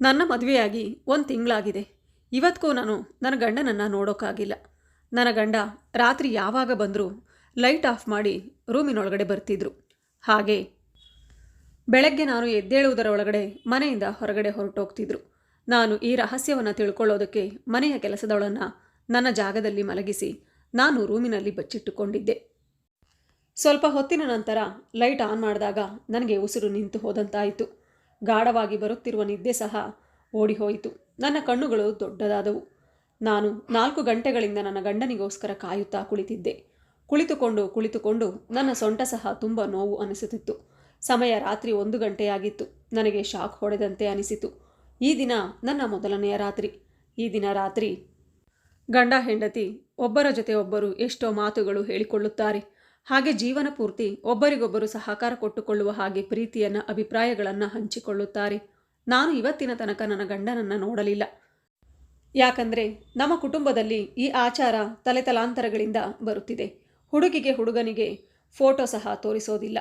ನನ್ನ ಮದುವೆಯಾಗಿ ಒಂದು ತಿಂಗಳಾಗಿದೆ. ಇವತ್ತಿಗೂ ನಾನು ನನ್ನ ಗಂಡನನ್ನು ನೋಡೋಕ್ಕಾಗಿಲ್ಲ ನನ್ನ ಗಂಡ ರಾತ್ರಿ ಯಾವಾಗ ಬಂದರೂ ಲೈಟ್ ಆಫ್ ಮಾಡಿ ರೂಮಿನೊಳಗಡೆ ಬರ್ತಿದ್ರು. ಹಾಗೆ ಬೆಳಗ್ಗೆ ನಾನು ಎದ್ದೇಳುವುದರ ಒಳಗಡೆ ಮನೆಯಿಂದ ಹೊರಗಡೆ ಹೊರಟೋಗ್ತಿದ್ರು. ನಾನು ಈ ರಹಸ್ಯವನ್ನು ತಿಳ್ಕೊಳ್ಳೋದಕ್ಕೆ ಮನೆಯ ಕೆಲಸದವಳನ್ನು ನನ್ನ ಜಾಗದಲ್ಲಿ ಮಲಗಿಸಿ ನಾನು ರೂಮಿನಲ್ಲಿ ಬಚ್ಚಿಟ್ಟುಕೊಂಡಿದ್ದೆ. ಸ್ವಲ್ಪ ಹೊತ್ತಿನ ನಂತರ ಲೈಟ್ ಆನ್ ಮಾಡಿದಾಗ ನನಗೆ ಉಸಿರು ನಿಂತು ಹೋದಂತಾಯಿತು. ಗಾಢವಾಗಿ ಬರುತ್ತಿರುವ ನಿದ್ದೆ ಸಹ ಓಡಿಹೋಯಿತು. ನನ್ನ ಕಣ್ಣುಗಳು ದೊಡ್ಡದಾದವು. ನಾನು ನಾಲ್ಕು ಗಂಟೆಗಳಿಂದ ನನ್ನ ಗಂಡನಿಗೋಸ್ಕರ ಕಾಯುತ್ತಾ ಕುಳಿತಿದ್ದೆ. ಕುಳಿತುಕೊಂಡು ಕುಳಿತುಕೊಂಡು ನನ್ನ ಸೊಂಟ ಸಹ ತುಂಬ ನೋವು ಅನಿಸುತ್ತಿತ್ತು. ಸಮಯ ರಾತ್ರಿ ಒಂದು ಗಂಟೆಯಾಗಿತ್ತು. ನನಗೆ ಶಾಕ್ ಹೊಡೆದಂತೆ ಅನಿಸಿತು. ಈ ದಿನ ನನ್ನ ಮೊದಲನೆಯ ರಾತ್ರಿ. ಈ ದಿನ ರಾತ್ರಿ ಗಂಡ ಹೆಂಡತಿ ಒಬ್ಬರ ಜೊತೆ ಒಬ್ಬರು ಎಷ್ಟೋ ಮಾತುಗಳು ಹೇಳಿಕೊಳ್ಳುತ್ತಾರೆ. ಹಾಗೆ ಜೀವನ ಪೂರ್ತಿ ಒಬ್ಬರಿಗೊಬ್ಬರು ಸಹಕಾರ ಕೊಟ್ಟುಕೊಳ್ಳುವ ಹಾಗೆ ಪ್ರೀತಿಯನ್ನು, ಅಭಿಪ್ರಾಯಗಳನ್ನು ಹಂಚಿಕೊಳ್ಳುತ್ತಾರೆ. ನಾನು ಇವತ್ತಿನ ತನಕ ನನ್ನ ಗಂಡನನ್ನು ನೋಡಲಿಲ್ಲ. ಯಾಕಂದರೆ ನಮ್ಮ ಕುಟುಂಬದಲ್ಲಿ ಈ ಆಚಾರ ತಲೆತಲಾಂತರಗಳಿಂದ ಬರುತ್ತಿದೆ. ಹುಡುಗಿಗೆ ಹುಡುಗನಿಗೆ ಫೋಟೋ ಸಹ ತೋರಿಸೋದಿಲ್ಲ.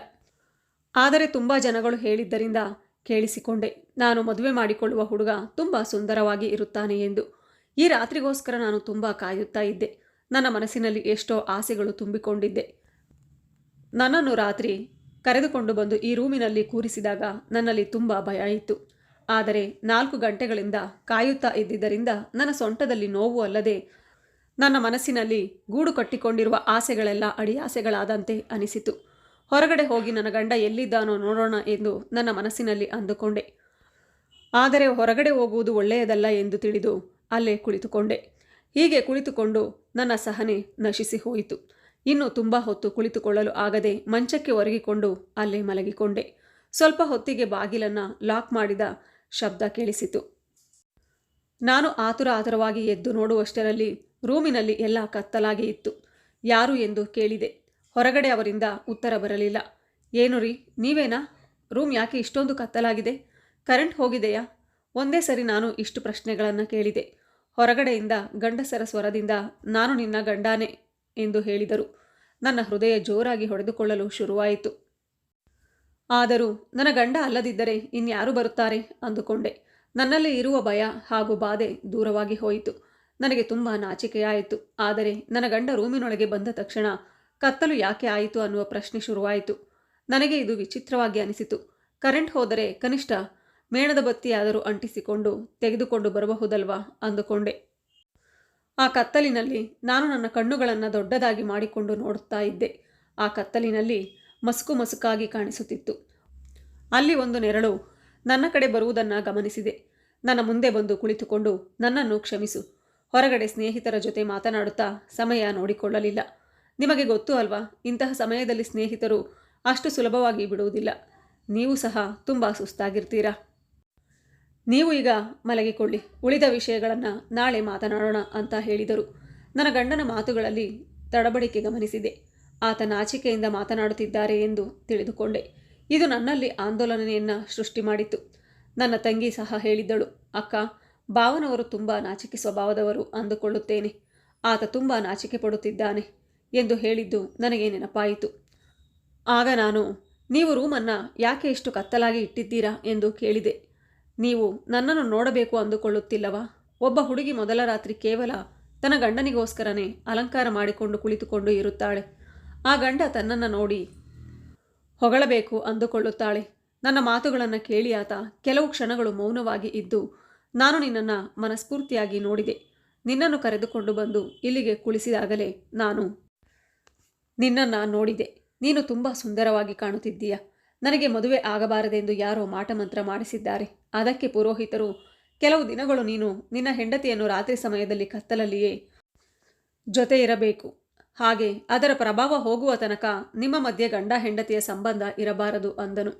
ಆದರೆ ತುಂಬ ಜನಗಳು ಹೇಳಿದ್ದರಿಂದ ಕೇಳಿಸಿಕೊಂಡೆ. ನಾನು ಮದುವೆ ಮಾಡಿಕೊಳ್ಳುವ ಹುಡುಗ ತುಂಬ ಸುಂದರವಾಗಿ ಇರುತ್ತಾನೆ ಎಂದು. ಈ ರಾತ್ರಿಗೋಸ್ಕರ ನಾನು ತುಂಬ ಕಾಯುತ್ತಾ ಇದ್ದೆ. ನನ್ನ ಮನಸ್ಸಿನಲ್ಲಿ ಎಷ್ಟೋ ಆಸೆಗಳು ತುಂಬಿಕೊಂಡಿದ್ದೆ. ನನ್ನನ್ನು ರಾತ್ರಿ ಕರೆದುಕೊಂಡು ಬಂದು ಈ ರೂಮಿನಲ್ಲಿ ಕೂರಿಸಿದಾಗ ನನ್ನಲ್ಲಿ ತುಂಬ ಭಯ ಇತ್ತು. ಆದರೆ ನಾಲ್ಕು ಗಂಟೆಗಳಿಂದ ಕಾಯುತ್ತಾ ಇದ್ದಿದ್ದರಿಂದ ನನ್ನ ಸೊಂಟದಲ್ಲಿ ನೋವು ಅಲ್ಲದೆ ನನ್ನ ಮನಸ್ಸಿನಲ್ಲಿ ಗೂಡು ಕಟ್ಟಿಕೊಂಡಿರುವ ಆಸೆಗಳೆಲ್ಲ ಅಡಿಯಾಸೆಗಳಾದಂತೆ ಅನಿಸಿತು. ಹೊರಗಡೆ ಹೋಗಿ ನನ್ನ ಗಂಡ ಎಲ್ಲಿದ್ದಾನೋ ನೋಡೋಣ ಎಂದು ನನ್ನ ಮನಸ್ಸಿನಲ್ಲಿ ಅಂದುಕೊಂಡೆ. ಆದರೆ ಹೊರಗಡೆ ಹೋಗುವುದು ಒಳ್ಳೆಯದಲ್ಲ ಎಂದು ತಿಳಿದು ಅಲ್ಲೇ ಕುಳಿತುಕೊಂಡೆ. ಹೀಗೆ ಕುಳಿತುಕೊಂಡು ನನ್ನ ಸಹನೆ ನಶಿಸಿ ಹೋಯಿತು ಇನ್ನು ತುಂಬ ಹೊತ್ತು ಕುಳಿತುಕೊಳ್ಳಲು ಆಗದೆ ಮಂಚಕ್ಕೆ ಒರಗಿಕೊಂಡು ಅಲ್ಲೇ ಮಲಗಿಕೊಂಡೆ. ಸ್ವಲ್ಪ ಹೊತ್ತಿಗೆ ಬಾಗಿಲನ್ನು ಲಾಕ್ ಮಾಡಿದ ಶಬ್ದ ಕೇಳಿಸಿತು. ನಾನು ಆತುರ ಆತುರವಾಗಿ ಎದ್ದು ನೋಡುವಷ್ಟರಲ್ಲಿ ರೂಮಿನಲ್ಲಿ ಎಲ್ಲ ಕತ್ತಲಾಗಿ ಇತ್ತು. ಯಾರು ಎಂದು ಕೇಳಿದೆ. ಹೊರಗಡೆ ಅವರಿಂದ ಉತ್ತರ ಬರಲಿಲ್ಲ. ಏನು ರೀ, ನೀವೇನಾ? ರೂಮ್ ಯಾಕೆ ಇಷ್ಟೊಂದು ಕತ್ತಲಾಗಿದೆ? ಕರೆಂಟ್ ಹೋಗಿದೆಯಾ? ಒಂದೇ ಸರಿ ನಾನು ಇಷ್ಟು ಪ್ರಶ್ನೆಗಳನ್ನು ಕೇಳಿದೆ. ಹೊರಗಡೆಯಿಂದ ಗಂಡಸರ ಸ್ವರದಿಂದ ನಾನು ನಿನ್ನ ಗಂಡಾನೆ. ಎಂದು ಹೇಳಿದರು. ನನ್ನ ಹೃದಯ ಜೋರಾಗಿ ಹೊಡೆದುಕೊಳ್ಳಲು ಶುರುವಾಯಿತು. ಆದರೂ ನನ್ನ ಗಂಡ ಅಲ್ಲದಿದ್ದರೆ ಇನ್ಯಾರು ಬರುತ್ತಾರೆ ಅಂದುಕೊಂಡೆ. ನನ್ನಲ್ಲಿ ಇರುವ ಭಯ ಹಾಗೂ ಬಾಧೆ ದೂರವಾಗಿ ಹೋಯಿತು. ನನಗೆ ತುಂಬ ನಾಚಿಕೆಯಾಯಿತು. ಆದರೆ ನನ್ನ ಗಂಡ ರೂಮಿನೊಳಗೆ ಬಂದ ತಕ್ಷಣ ಕತ್ತಲು ಯಾಕೆ ಆಯಿತು ಅನ್ನುವ ಪ್ರಶ್ನೆ ಶುರುವಾಯಿತು. ನನಗೆ ಇದು ವಿಚಿತ್ರವಾಗಿ ಅನಿಸಿತು. ಕರೆಂಟ್ ಹೋದರೆ ಕನಿಷ್ಠ ಮೇಣದ ಬತ್ತಿಯಾದರೂ ಅಂಟಿಸಿಕೊಂಡು ತೆಗೆದುಕೊಂಡು ಬರಬಹುದಲ್ವಾ ಅಂದುಕೊಂಡೆ. ಆ ಕತ್ತಲಿನಲ್ಲಿ ನಾನು ನನ್ನ ಕಣ್ಣುಗಳನ್ನು ದೊಡ್ಡದಾಗಿ ಮಾಡಿಕೊಂಡು ನೋಡುತ್ತಾ ಇದ್ದೆ. ಆ ಕತ್ತಲಿನಲ್ಲಿ ಮಸುಕು ಮಸುಕಾಗಿ ಕಾಣಿಸುತ್ತಿತ್ತು. ಅಲ್ಲಿ ಒಂದು ನೆರಳು ನನ್ನ ಕಡೆ ಬರುವುದನ್ನು ಗಮನಿಸಿದೆ. ನನ್ನ ಮುಂದೆ ಬಂದು ಕುಳಿತುಕೊಂಡು ನನ್ನನ್ನು ಕ್ಷಮಿಸು. ಹೊರಗಡೆ ಸ್ನೇಹಿತರ ಜೊತೆ ಮಾತನಾಡುತ್ತಾ ಸಮಯ ನೋಡಿಕೊಳ್ಳಲಿಲ್ಲ. ನಿಮಗೆ ಗೊತ್ತು ಅಲ್ವಾ, ಇಂತಹ ಸಮಯದಲ್ಲಿ ಸ್ನೇಹಿತರು ಅಷ್ಟು ಸುಲಭವಾಗಿ ಬಿಡುವುದಿಲ್ಲ. ನೀವು ಸಹ ತುಂಬ ಸುಸ್ತಾಗಿರ್ತೀರಾ? ನೀವು ಈಗ ಮಲಗಿಕೊಳ್ಳಿ. ಉಳಿದ ವಿಷಯಗಳನ್ನು ನಾಳೆ ಮಾತನಾಡೋಣ ಅಂತ ಹೇಳಿದರು. ನನ್ನ ಗಂಡನ ಮಾತುಗಳಲ್ಲಿ ತಡಬಡಿಕೆ ಗಮನಿಸಿದೆ. ಆತ ನಾಚಿಕೆಯಿಂದ ಮಾತನಾಡುತ್ತಿದ್ದಾರೆ ಎಂದು ತಿಳಿದುಕೊಂಡೆ. ಇದು ನನ್ನಲ್ಲಿ ಆಂದೋಲನೆಯನ್ನು ಸೃಷ್ಟಿ ಮಾಡಿತ್ತು. ನನ್ನ ತಂಗಿ ಸಹ ಹೇಳಿದ್ದಳು, ಅಕ್ಕ, ಭಾವನವರು ತುಂಬ ನಾಚಿಕೆ ಸ್ವಭಾವದವರು ಅಂದುಕೊಳ್ಳುತ್ತೇನೆ. ಆತ ತುಂಬ ನಾಚಿಕೆ ಪಡುತ್ತಿದ್ದಾನೆ ಎಂದು ಹೇಳಿದ್ದು ನನಗೆ ನೆನಪಾಯಿತು. ಆಗ ನಾನು, ನೀವು ರೂಮನ್ನು ಯಾಕೆ ಇಷ್ಟು ಕತ್ತಲಾಗಿ ಇಟ್ಟಿದ್ದೀರಾ? ಎಂದು ಕೇಳಿದೆ. ನೀವು ನನ್ನನ್ನು ನೋಡಬೇಕು ಅಂದುಕೊಳ್ಳುತ್ತಿಲ್ಲವಾ? ಒಬ್ಬ ಹುಡುಗಿ ಮೊದಲ ರಾತ್ರಿ ಕೇವಲ ತನ್ನ ಗಂಡನಿಗೋಸ್ಕರನೇ ಅಲಂಕಾರ ಮಾಡಿಕೊಂಡು ಕುಳಿತುಕೊಂಡು ಇರುತ್ತಾಳೆ. ಆ ಗಂಡ ತನ್ನನ್ನು ನೋಡಿ ಹೊಗಳಬೇಕು ಅಂದುಕೊಳ್ಳುತ್ತಾಳೆ. ನನ್ನ ಮಾತುಗಳನ್ನು ಕೇಳಿ ಆತ ಕೆಲವು ಕ್ಷಣಗಳು ಮೌನವಾಗಿ ಇದ್ದು, ನಾನು ನಿನ್ನನ್ನು ಮನಸ್ಫೂರ್ತಿಯಾಗಿ ನೋಡಿದೆ. ನಿನ್ನನ್ನು ಕರೆದುಕೊಂಡು ಬಂದು ಇಲ್ಲಿಗೆ ಕುಳಿಸಿದಾಗಲೇ ನಾನು ನಿನ್ನನ್ನು ನೋಡಿದೆ. ನೀನು ತುಂಬ ಸುಂದರವಾಗಿ ಕಾಣುತ್ತಿದ್ದೀಯ? ನನಗೆ ಮದುವೆ ಆಗಬಾರದೆಂದು ಯಾರೋ ಮಾಟಮಂತ್ರ ಮಾಡಿಸಿದ್ದಾರೆ. ಅದಕ್ಕೆ ಪುರೋಹಿತರು, ಕೆಲವು ದಿನಗಳು ನೀನು ನಿನ್ನ ಹೆಂಡತಿಯನ್ನು ರಾತ್ರಿ ಸಮಯದಲ್ಲಿ ಕತ್ತಲಲ್ಲಿಯೇ ಜೊತೆ ಇರಬೇಕು ಹಾಗೆ ಅದರ ಪ್ರಭಾವ ಹೋಗುವ ತನಕ ನಿಮ್ಮ ಮಧ್ಯೆ ಗಂಡ ಹೆಂಡತಿಯ ಸಂಬಂಧ ಇರಬಾರದು ಅಂದನು.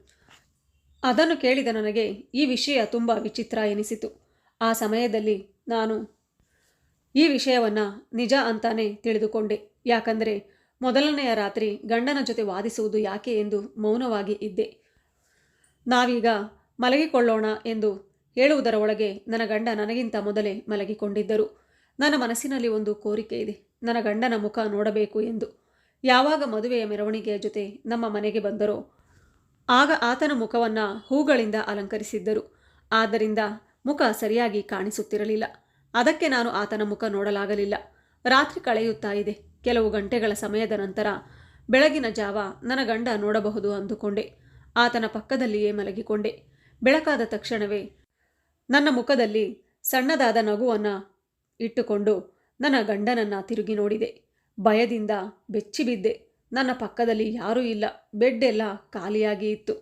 ಅದನ್ನು ಕೇಳಿದ ನನಗೆ ಈ ವಿಷಯ ತುಂಬ ವಿಚಿತ್ರ ಎನಿಸಿತು. ಆ ಸಮಯದಲ್ಲಿ ನಾನು ಈ ವಿಷಯವನ್ನು ನಿಜ ಅಂತಾನೆ ತಿಳಿದುಕೊಂಡೆ. ಯಾಕಂದರೆ ಮೊದಲನೆಯ ರಾತ್ರಿ ಗಂಡನ ಜೊತೆ ವಾದಿಸುವುದು ಯಾಕೆ ಎಂದು ಮೌನವಾಗಿ ಇದ್ದೆ. ನಾವೀಗ ಮಲಗಿಕೊಳ್ಳೋಣ ಎಂದು ಹೇಳುವುದರ ಒಳಗೆ ನನ್ನ ಗಂಡ ನನಗಿಂತ ಮೊದಲೇ ಮಲಗಿಕೊಂಡಿದ್ದರು. ನನ್ನ ಮನಸ್ಸಿನಲ್ಲಿ ಒಂದು ಕೋರಿಕೆ ಇದೆ. ನನ್ನ ಗಂಡನ ಮುಖ ನೋಡಬೇಕು ಎಂದು. ಯಾವಾಗ ಮದುವೆಯ ಮೆರವಣಿಗೆಯ ಜೊತೆ ನಮ್ಮ ಮನೆಗೆ ಬಂದರೋ, ಆಗ ಆತನ ಮುಖವನ್ನು ಹೂಗಳಿಂದ ಅಲಂಕರಿಸಿದ್ದರು. ಆದ್ದರಿಂದ ಮುಖ ಸರಿಯಾಗಿ ಕಾಣಿಸುತ್ತಿರಲಿಲ್ಲ. ಅದಕ್ಕೆ ನಾನು ಆತನ ಮುಖ ನೋಡಲಾಗಲಿಲ್ಲ. ರಾತ್ರಿ ಕಳೆಯುತ್ತಾ ಇದೆ. ಕೆಲವು ಗಂಟೆಗಳ ಸಮಯದ ನಂತರ ಬೆಳಗಿನ ಜಾವ ನನ್ನ ಗಂಡ ನೋಡಬಹುದು ಅಂದುಕೊಂಡೆ. ಆತನ ಪಕ್ಕದಲ್ಲಿಯೇ ಮಲಗಿಕೊಂಡೆ. ಬೆಳಕಾದ ತಕ್ಷಣವೇ ನನ್ನ ಮುಖದಲ್ಲಿ ಸಣ್ಣದಾದ ನಗುವನ್ನು ಇಟ್ಟುಕೊಂಡು ನನ್ನ ಗಂಡನನ್ನ ತಿರುಗಿ ನೋಡಿದೆ. ಭಯದಿಂದ ಬೆಚ್ಚಿಬಿದ್ದೆ. ನನ್ನ ಪಕ್ಕದಲ್ಲಿ ಯಾರೂ ಇಲ್ಲ. ಬೆಡ್ ಎಲ್ಲ ಖಾಲಿಯಾಗಿ ಇತ್ತು.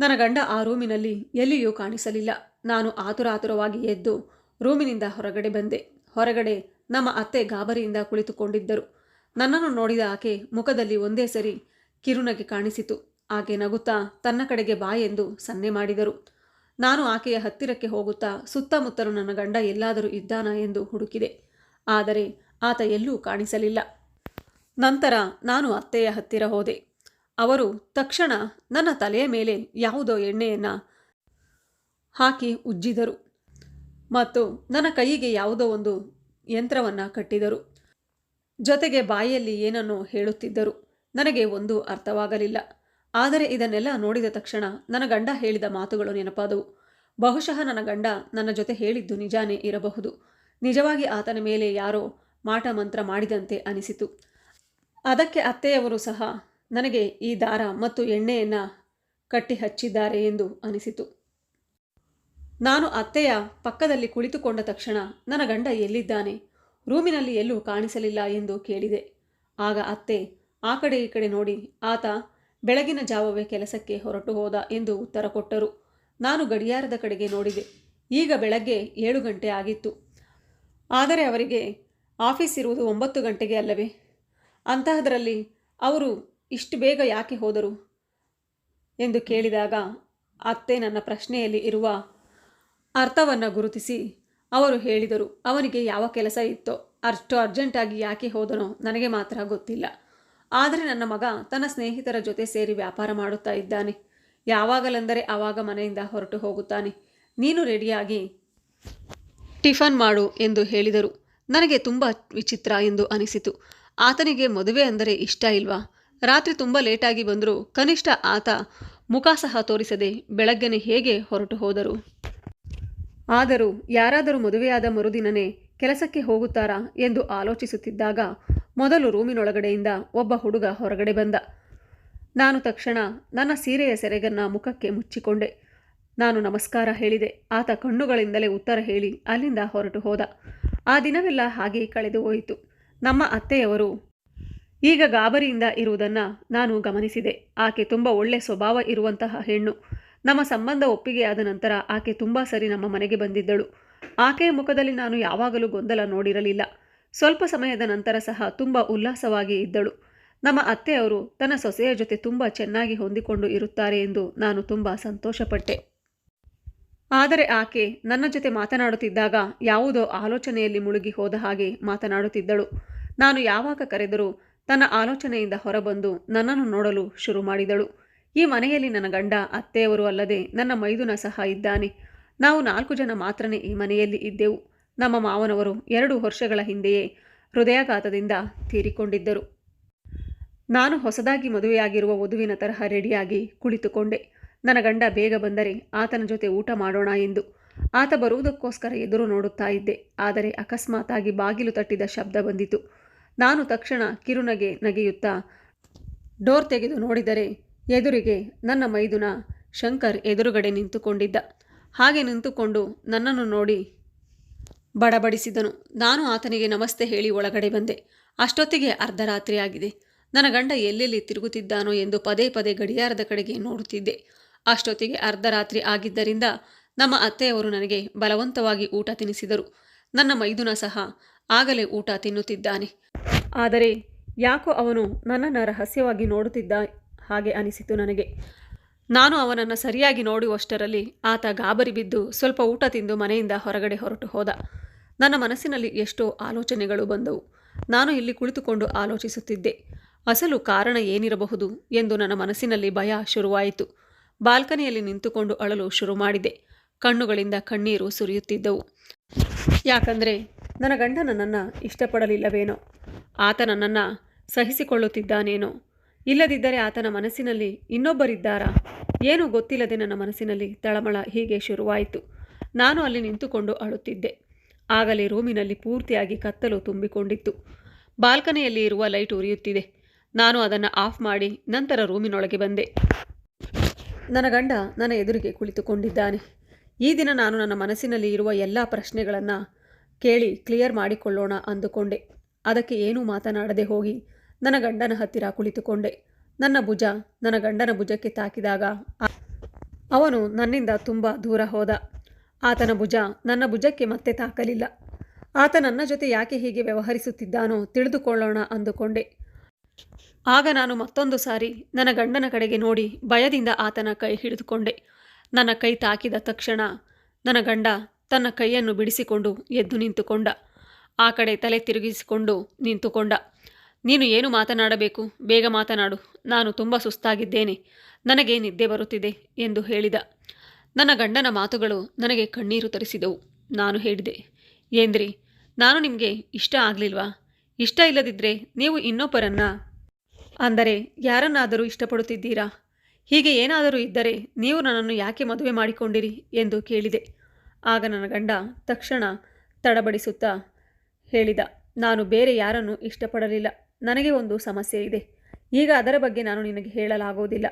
ನನ್ನ ಗಂಡ ಆ ರೂಮಿನಲ್ಲಿ ಎಲ್ಲಿಯೂ ಕಾಣಿಸಲಿಲ್ಲ. ನಾನು ಆತುರಾತುರವಾಗಿ ಎದ್ದು ರೂಮಿನಿಂದ ಹೊರಗಡೆ ಬಂದೆ. ಹೊರಗಡೆ ನಮ್ಮ ಅತ್ತೆ ಗಾಬರಿಯಿಂದ ಕುಳಿತುಕೊಂಡಿದ್ದರು. ನನ್ನನ್ನು ನೋಡಿದ ಆಕೆ ಮುಖದಲ್ಲಿ ಒಂದೇ ಸರಿ ಕಿರುನಗೆ ಕಾಣಿಸಿತು. ಆಕೆ ನಗುತ್ತಾ ತನ್ನ ಕಡೆಗೆ ಬಾ ಎಂದು ಸನ್ನೆ ಮಾಡಿದರು. ನಾನು ಆಕೆಯ ಹತ್ತಿರಕ್ಕೆ ಹೋಗುತ್ತಾ ಸುತ್ತಮುತ್ತಲು ನನ್ನ ಗಂಡ ಎಲ್ಲಾದರೂ ಇದ್ದಾನ ಎಂದು ಹುಡುಕಿದೆ. ಆದರೆ ಆತ ಎಲ್ಲೂ ಕಾಣಿಸಲಿಲ್ಲ. ನಂತರ ನಾನು ಅತ್ತೆಯ ಹತ್ತಿರ ಹೋದೆ. ಅವರು ತಕ್ಷಣ ನನ್ನ ತಲೆಯ ಮೇಲೆ ಯಾವುದೋ ಎಣ್ಣೆಯನ್ನು ಹಾಕಿ ಉಜ್ಜಿದರು ಮತ್ತು ನನ್ನ ಕೈಗೆ ಯಾವುದೋ ಒಂದು ಯಂತ್ರವನ್ನು ಕಟ್ಟಿದರು. ಜೊತೆಗೆ ಬಾಯಲ್ಲಿ ಏನನ್ನೋ ಹೇಳುತ್ತಿದ್ದರು ನನಗೆ ಒಂದು ಅರ್ಥವಾಗಲಿಲ್ಲ. ಆದರೆ ಇದನ್ನೆಲ್ಲ ನೋಡಿದ ತಕ್ಷಣ ನನ್ನ ಗಂಡ ಹೇಳಿದ ಮಾತುಗಳು ನೆನಪಾದವು. ಬಹುಶಃ ನನ್ನ ಗಂಡ ನನ್ನ ಜೊತೆ ಹೇಳಿದ್ದು ನಿಜಾನೇ ಇರಬಹುದು. ನಿಜವಾಗಿ ಆತನ ಮೇಲೆ ಯಾರೋ ಮಾಟ ಮಂತ್ರ ಮಾಡಿದಂತೆ ಅನಿಸಿತು. ಅದಕ್ಕೆ ಅತ್ತೆಯವರು ಸಹ ನನಗೆ ಈ ದಾರ ಮತ್ತು ಎಣ್ಣೆಯನ್ನು ಕಟ್ಟಿ ಹಚ್ಚಿದ್ದಾರೆ ಎಂದು ಅನಿಸಿತು. ನಾನು ಅತ್ತೆಯ ಪಕ್ಕದಲ್ಲಿ ಕುಳಿತುಕೊಂಡ ತಕ್ಷಣ ನನ್ನ ಗಂಡ ಎಲ್ಲಿದ್ದಾನೆ? ರೂಮಿನಲ್ಲಿ ಎಲ್ಲೂ ಕಾಣಿಸಲಿಲ್ಲ ಎಂದು ಕೇಳಿದೆ. ಆಗ ಅತ್ತೆ, ಆ ಕಡೆ ಈ ಕಡೆ ನೋಡಿ, ಆತ ಬೆಳಗಿನ ಜಾವವೇ ಕೆಲಸಕ್ಕೆ ಹೊರಟು ಹೋದ ಎಂದು ಉತ್ತರ ಕೊಟ್ಟರು. ನಾನು ಗಡಿಯಾರದ ಕಡೆಗೆ ನೋಡಿದೆ. ಈಗ ಬೆಳಗ್ಗೆ ಏಳು ಗಂಟೆ ಆಗಿತ್ತು. ಆದರೆ ಅವರಿಗೆ ಆಫೀಸ್ ಇರುವುದು ಒಂಬತ್ತು ಗಂಟೆಗೆ ಅಲ್ಲವೇ? ಅಂತಹದರಲ್ಲಿ ಅವರು ಇಷ್ಟು ಬೇಗ ಯಾಕೆ ಹೋದರು? ಎಂದು ಕೇಳಿದಾಗ ಅತ್ತೆ ನನ್ನ ಪ್ರಶ್ನೆಯಲ್ಲಿ ಇರುವ ಅರ್ಥವನ್ನು ಗುರುತಿಸಿ ಅವರು ಹೇಳಿದರು, ಅವನಿಗೆ ಯಾವ ಕೆಲಸ ಇತ್ತೋ, ಅಷ್ಟು ಅರ್ಜೆಂಟಾಗಿ ಯಾಕೆ ಹೋದನೋ ನನಗೆ ಮಾತ್ರ ಗೊತ್ತಿಲ್ಲ. ಆದರೆ ನನ್ನ ಮಗ ತನ್ನ ಸ್ನೇಹಿತರ ಜೊತೆ ಸೇರಿ ವ್ಯಾಪಾರ ಮಾಡುತ್ತಾ ಇದ್ದಾನೆ. ಯಾವಾಗಲೆಂದರೆ ಆವಾಗ ಮನೆಯಿಂದ ಹೊರಟು ಹೋಗುತ್ತಾನೆ. ನೀನು ರೆಡಿಯಾಗಿ ಟಿಫನ್ ಮಾಡು ಎಂದು ಹೇಳಿದರು. ನನಗೆ ತುಂಬ ವಿಚಿತ್ರ ಎಂದು ಅನಿಸಿತು. ಆತನಿಗೆ ಮದುವೆ ಅಂದರೆ ಇಷ್ಟ ಇಲ್ವಾ? ರಾತ್ರಿ ತುಂಬ ಲೇಟಾಗಿ ಬಂದರೂ ಕನಿಷ್ಠ ಆತ ಮುಖ ಸಹ ತೋರಿಸದೆ ಬೆಳಗ್ಗೆನೆ ಹೇಗೆ ಹೊರಟು ಹೋದರು? ಆದರೂ ಯಾರಾದರೂ ಮದುವೆಯಾದ ಮರುದಿನನೇ ಕೆಲಸಕ್ಕೆ ಹೋಗುತ್ತಾರಾ ಎಂದು ಆಲೋಚಿಸುತ್ತಿದ್ದಾಗ ಮೊದಲು ರೂಮಿನೊಳಗಡೆಯಿಂದ ಒಬ್ಬ ಹುಡುಗ ಹೊರಗಡೆ ಬಂದ. ನಾನು ತಕ್ಷಣ ನನ್ನ ಸೀರೆಯ ಸೆರೆಗನ್ನ ಮುಖಕ್ಕೆ ಮುಚ್ಚಿಕೊಂಡೆ. ನಾನು ನಮಸ್ಕಾರ ಹೇಳಿದೆ. ಆತ ಕಣ್ಣುಗಳಿಂದಲೇ ಉತ್ತರ ಹೇಳಿ ಅಲ್ಲಿಂದ ಹೊರಟು ಹೋದ. ಆ ದಿನವೆಲ್ಲ ಹಾಗೆ ಕಳೆದು ಹೋಯಿತು. ನಮ್ಮ ಅತ್ತೆಯವರು ಈಗ ಗಾಬರಿಯಿಂದ ಇರುವುದನ್ನು ನಾನು ಗಮನಿಸಿದೆ. ಆಕೆ ತುಂಬ ಒಳ್ಳೆ ಸ್ವಭಾವ ಇರುವಂತಹ ಹೆಣ್ಣು. ನಮ್ಮ ಸಂಬಂಧ ಒಪ್ಪಿಗೆಯಾದ ನಂತರ ಆಕೆ ತುಂಬ ಸರಿ ನಮ್ಮ ಮನೆಗೆ ಬಂದಿದ್ದಳು. ಆಕೆಯ ಮುಖದಲ್ಲಿ ನಾನು ಯಾವಾಗಲೂ ಗೊಂದಲ ನೋಡಿರಲಿಲ್ಲ. ಸ್ವಲ್ಪ ಸಮಯದ ನಂತರ ಸಹ ತುಂಬ ಉಲ್ಲಾಸವಾಗಿ ಇದ್ದಳು. ನಮ್ಮ ಅತ್ತೆಯವರು ತನ್ನ ಸೊಸೆಯ ಜೊತೆ ತುಂಬ ಚೆನ್ನಾಗಿ ಹೊಂದಿಕೊಂಡು ಇರುತ್ತಾರೆ ಎಂದು ನಾನು ತುಂಬ ಸಂತೋಷಪಟ್ಟೆ. ಆದರೆ ಆಕೆ ನನ್ನ ಜೊತೆ ಮಾತನಾಡುತ್ತಿದ್ದಾಗ ಯಾವುದೋ ಆಲೋಚನೆಯಲ್ಲಿ ಮುಳುಗಿ ಹೋದ ಹಾಗೆ ಮಾತನಾಡುತ್ತಿದ್ದಳು. ನಾನು ಯಾವಾಗ ಕರೆದರೂ ತನ್ನ ಆಲೋಚನೆಯಿಂದ ಹೊರಬಂದು ನನ್ನನ್ನು ನೋಡಲು ಶುರು ಮಾಡಿದಳು. ಈ ಮನೆಯಲ್ಲಿ ನನ್ನ ಗಂಡ, ಅತ್ತೆಯವರು ಅಲ್ಲದೆ ನನ್ನ ಮೈದುನ ಸಹ ಇದ್ದಾನೆ. ನಾವು ನಾಲ್ಕು ಜನ ಮಾತ್ರನೇ ಈ ಮನೆಯಲ್ಲಿ ಇದ್ದೆವು. ನಮ್ಮ ಮಾವನವರು ಎರಡು ವರ್ಷಗಳ ಹಿಂದೆಯೇ ಹೃದಯಾಘಾತದಿಂದ ತೀರಿಕೊಂಡಿದ್ದರು. ನಾನು ಹೊಸದಾಗಿ ಮದುವೆಯಾಗಿರುವ ವಧುವಿನ ತರಹ ರೆಡಿಯಾಗಿ ಕುಳಿತುಕೊಂಡೆ. ನನ್ನ ಗಂಡ ಬೇಗ ಬಂದರೆ ಆತನ ಜೊತೆ ಊಟ ಮಾಡೋಣ ಎಂದು ಆತ ಬರುವುದಕ್ಕೋಸ್ಕರ ಎದುರು ನೋಡುತ್ತಾ ಇದ್ದೆ. ಆದರೆ ಅಕಸ್ಮಾತಾಗಿ ಬಾಗಿಲು ತಟ್ಟಿದ ಶಬ್ದ ಬಂದಿತು. ನಾನು ತಕ್ಷಣ ಕಿರುನಗೆ ನಗೆಯುತ್ತಾ ಡೋರ್ ತೆಗೆದು ನೋಡಿದರೆ ಎದುರಿಗೆ ನನ್ನ ಮೈದುನ ಶಂಕರ್ ಎದುರುಗಡೆ ನಿಂತುಕೊಂಡಿದ್ದ. ಹಾಗೆ ನಿಂತುಕೊಂಡು ನನ್ನನ್ನು ನೋಡಿ ಬಡಬಡಿಸಿದನು. ನಾನು ಆತನಿಗೆ ನಮಸ್ತೆ ಹೇಳಿ ಒಳಗಡೆ ಬಂದೆ. ಅಷ್ಟೊತ್ತಿಗೆ ಅರ್ಧರಾತ್ರಿ ಆಗಿದೆ ನನ್ನ ಗಂಡ ಎಲ್ಲೆಲ್ಲಿ ತಿರುಗುತ್ತಿದ್ದಾನೋ ಎಂದು ಪದೇ ಪದೇ ಗಡಿಯಾರದ ಕಡೆಗೆ ನೋಡುತ್ತಿದ್ದೆ. ಅಷ್ಟೊತ್ತಿಗೆ ಅರ್ಧರಾತ್ರಿ ಆಗಿದ್ದರಿಂದ ನಮ್ಮ ಅತ್ತೆಯವರು ನನಗೆ ಬಲವಂತವಾಗಿ ಊಟ ತಿನ್ನಿಸಿದರು ನನ್ನ ಮೈದುನ ಸಹ ಆಗಲೇ ಊಟ ತಿನ್ನುತ್ತಿದ್ದಾನೆ. ಆದರೆ ಯಾಕೋ ಅವನು ನನ್ನನ್ನು ರಹಸ್ಯವಾಗಿ ನೋಡುತ್ತಿದ್ದ ಹಾಗೆ ಅನಿಸಿತು ನನಗೆ. ನಾನು ಅವನನ್ನು ಸರಿಯಾಗಿ ನೋಡುವಷ್ಟರಲ್ಲಿ ಆತ ಗಾಬರಿ ಬಿದ್ದು ಸ್ವಲ್ಪ ಊಟ ತಿಂದು ಮನೆಯಿಂದ ಹೊರಗಡೆ ಹೊರಟು ಹೋದ. ನನ್ನ ಮನಸ್ಸಿನಲ್ಲಿ ಎಷ್ಟೋ ಆಲೋಚನೆಗಳು ಬಂದವು. ನಾನು ಇಲ್ಲಿ ಕುಳಿತುಕೊಂಡು ಆಲೋಚಿಸುತ್ತಿದ್ದೆ. ಅಸಲು ಕಾರಣ ಏನಿರಬಹುದು ಎಂದು ನನ್ನ ಮನಸ್ಸಿನಲ್ಲಿ ಭಯ ಶುರುವಾಯಿತು. ಬಾಲ್ಕನಿಯಲ್ಲಿ ನಿಂತುಕೊಂಡು ಅಳಲು ಶುರು ಮಾಡಿದೆ. ಕಣ್ಣುಗಳಿಂದ ಕಣ್ಣೀರು ಸುರಿಯುತ್ತಿದ್ದವು. ಯಾಕಂದರೆ ನನ್ನ ಗಂಡ ನನ್ನನ್ನು ಇಷ್ಟಪಡಲಿಲ್ಲವೇನೋ. ಆತ ನನ್ನನ್ನು ಸಹಿಸಿಕೊಳ್ಳುತ್ತಿದ್ದಾನೇನೋ. ಇಲ್ಲದಿದ್ದರೆ ಆತನ ಮನಸ್ಸಿನಲ್ಲಿ ಇನ್ನೊಬ್ಬರಿದ್ದಾರಾ? ಏನೂ ಗೊತ್ತಿಲ್ಲದೆ ನನ್ನ ಮನಸ್ಸಿನಲ್ಲಿ ತಳಮಳ ಹೀಗೆ ಶುರುವಾಯಿತು. ನಾನು ಅಲ್ಲಿ ನಿಂತುಕೊಂಡು ಅಳುತ್ತಿದ್ದೆ. ಆಗಲೇ ರೂಮಿನಲ್ಲಿ ಪೂರ್ತಿಯಾಗಿ ಕತ್ತಲು ತುಂಬಿಕೊಂಡಿತ್ತು. ಬಾಲ್ಕನಿಯಲ್ಲಿ ಇರುವ ಲೈಟ್ ಉರಿಯುತ್ತಿದೆ. ನಾನು ಅದನ್ನು ಆಫ್ ಮಾಡಿ ನಂತರ ರೂಮಿನೊಳಗೆ ಬಂದೆ. ನನ್ನ ಗಂಡ ನನ್ನ ಎದುರಿಗೆ ಕುಳಿತುಕೊಂಡಿದ್ದಾನೆ. ಈ ದಿನ ನಾನು ನನ್ನ ಮನಸ್ಸಿನಲ್ಲಿ ಇರುವ ಎಲ್ಲ ಪ್ರಶ್ನೆಗಳನ್ನು ಕೇಳಿ ಕ್ಲಿಯರ್ ಮಾಡಿಕೊಳ್ಳೋಣ ಅಂದುಕೊಂಡೆ. ಅದಕ್ಕೆ ಏನೂ ಮಾತನಾಡದೆ ಹೋಗಿ ನನ್ನ ಗಂಡನ ಹತ್ತಿರ ಕುಳಿತುಕೊಂಡೆ. ನನ್ನ ಭುಜ ನನ್ನ ಗಂಡನ ಭುಜಕ್ಕೆ ತಾಕಿದಾಗ ಅವನು ನನ್ನಿಂದ ತುಂಬ ದೂರ ಹೋದ. ಆತನ ಭುಜ ನನ್ನ ಭುಜಕ್ಕೆ ಮತ್ತೆ ತಾಕಲಿಲ್ಲ. ಆತ ನನ್ನ ಜೊತೆ ಯಾಕೆ ಹೀಗೆ ವ್ಯವಹರಿಸುತ್ತಿದ್ದಾನೋ ತಿಳಿದುಕೊಳ್ಳೋಣ ಅಂದುಕೊಂಡೆ. ಆಗ ನಾನು ಮತ್ತೊಂದು ಸಾರಿ ನನ್ನ ಗಂಡನ ಕಡೆಗೆ ನೋಡಿ ಭಯದಿಂದ ಆತನ ಕೈ ಹಿಡಿದುಕೊಂಡೆ. ನನ್ನ ಕೈ ತಾಕಿದ ತಕ್ಷಣ ನನ್ನ ಗಂಡ ತನ್ನ ಕೈಯನ್ನು ಬಿಡಿಸಿಕೊಂಡು ಎದ್ದು ನಿಂತುಕೊಂಡ. ಆ ಕಡೆ ತಲೆ ತಿರುಗಿಸಿಕೊಂಡು ನಿಂತುಕೊಂಡ. ನೀನು ಏನು ಮಾತನಾಡಬೇಕು? ಬೇಗ ಮಾತನಾಡು. ನಾನು ತುಂಬ ಸುಸ್ತಾಗಿದ್ದೇನೆ. ನನಗೆ ನಿದ್ದೆ ಬರುತ್ತಿದೆ ಎಂದು ಹೇಳಿದ. ನನ್ನ ಗಂಡನ ಮಾತುಗಳು ನನಗೆ ಕಣ್ಣೀರು ತರಿಸಿದವು. ನಾನು ಹೇಳಿದೆ, ಏಂದ್ರಿ, ನಾನು ನಿಮಗೆ ಇಷ್ಟ ಆಗಲಿಲ್ವಾ? ಇಷ್ಟ ಇಲ್ಲದಿದ್ದರೆ ನೀವು ಇನ್ನೊಬ್ಬರನ್ನ ಅಂದರೆ ಯಾರನ್ನಾದರೂ ಇಷ್ಟಪಡುತ್ತಿದ್ದೀರಾ? ಹೀಗೆ ಏನಾದರೂ ಇದ್ದರೆ ನೀವು ನನ್ನನ್ನು ಯಾಕೆ ಮದುವೆ ಮಾಡಿಕೊಂಡಿರಿ ಎಂದು ಕೇಳಿದೆ. ಆಗ ನನ್ನ ಗಂಡ ತಕ್ಷಣ ತಡಬಡಿಸುತ್ತಾ ಹೇಳಿದ, ನಾನು ಬೇರೆ ಯಾರನ್ನು ಇಷ್ಟಪಡಲಿಲ್ಲ. ನನಗೆ ಒಂದು ಸಮಸ್ಯೆ ಇದೆ. ಈಗ ಅದರ ಬಗ್ಗೆ ನಾನು ನಿನಗೆ ಹೇಳಲಾಗುವುದಿಲ್ಲ.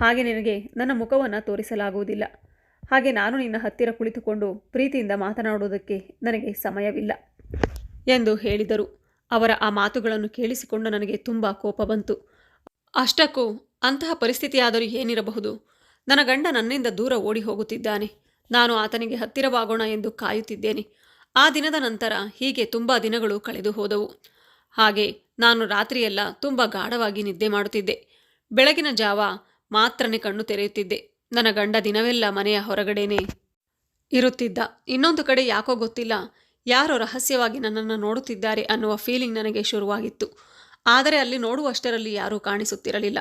ಹಾಗೆ ನಿನಗೆ ನನ್ನ ಮುಖವನ್ನು ತೋರಿಸಲಾಗುವುದಿಲ್ಲ. ಹಾಗೆ ನಾನು ನಿನ್ನ ಹತ್ತಿರ ಕುಳಿತುಕೊಂಡು ಪ್ರೀತಿಯಿಂದ ಮಾತನಾಡುವುದಕ್ಕೆ ನನಗೆ ಸಮಯವಿಲ್ಲ ಎಂದು ಹೇಳಿದರು. ಅವರ ಆ ಮಾತುಗಳನ್ನು ಕೇಳಿಸಿಕೊಂಡು ನನಗೆ ತುಂಬ ಕೋಪ ಬಂತು. ಅಷ್ಟಕ್ಕೂ ಅಂತಹ ಪರಿಸ್ಥಿತಿಯಾದರೂ ಏನಿರಬಹುದು? ನನ್ನ ಗಂಡ ನನ್ನಿಂದ ದೂರ ಓಡಿ ಹೋಗುತ್ತಿದ್ದಾನೆ. ನಾನು ಆತನಿಗೆ ಹತ್ತಿರವಾಗೋಣ ಎಂದು ಕಾಯುತ್ತಿದ್ದೇನೆ. ಆ ದಿನದ ನಂತರ ಹೀಗೆ ತುಂಬ ದಿನಗಳು ಕಳೆದು ಹೋದವು. ಹಾಗೆ ನಾನು ರಾತ್ರಿಯೆಲ್ಲ ತುಂಬ ಗಾಢವಾಗಿ ನಿದ್ದೆ ಮಾಡುತ್ತಿದ್ದೆ. ಬೆಳಗಿನ ಜಾವ ಮಾತ್ರನೇ ಕಣ್ಣು ತೆರೆಯುತ್ತಿದ್ದೆ. ನನ್ನ ಗಂಡ ದಿನವೆಲ್ಲ ಮನೆಯ ಹೊರಗಡೆನೇ ಇರುತ್ತಿದ್ದ. ಇನ್ನೊಂದು ಕಡೆ ಯಾಕೋ ಗೊತ್ತಿಲ್ಲ, ಯಾರೋ ರಹಸ್ಯವಾಗಿ ನನ್ನನ್ನು ನೋಡುತ್ತಿದ್ದಾರೆ ಅನ್ನುವ ಫೀಲಿಂಗ್ ನನಗೆ ಶುರುವಾಗಿತ್ತು. ಆದರೆ ಅಲ್ಲಿ ನೋಡುವಷ್ಟರಲ್ಲಿ ಯಾರೂ ಕಾಣಿಸುತ್ತಿರಲಿಲ್ಲ.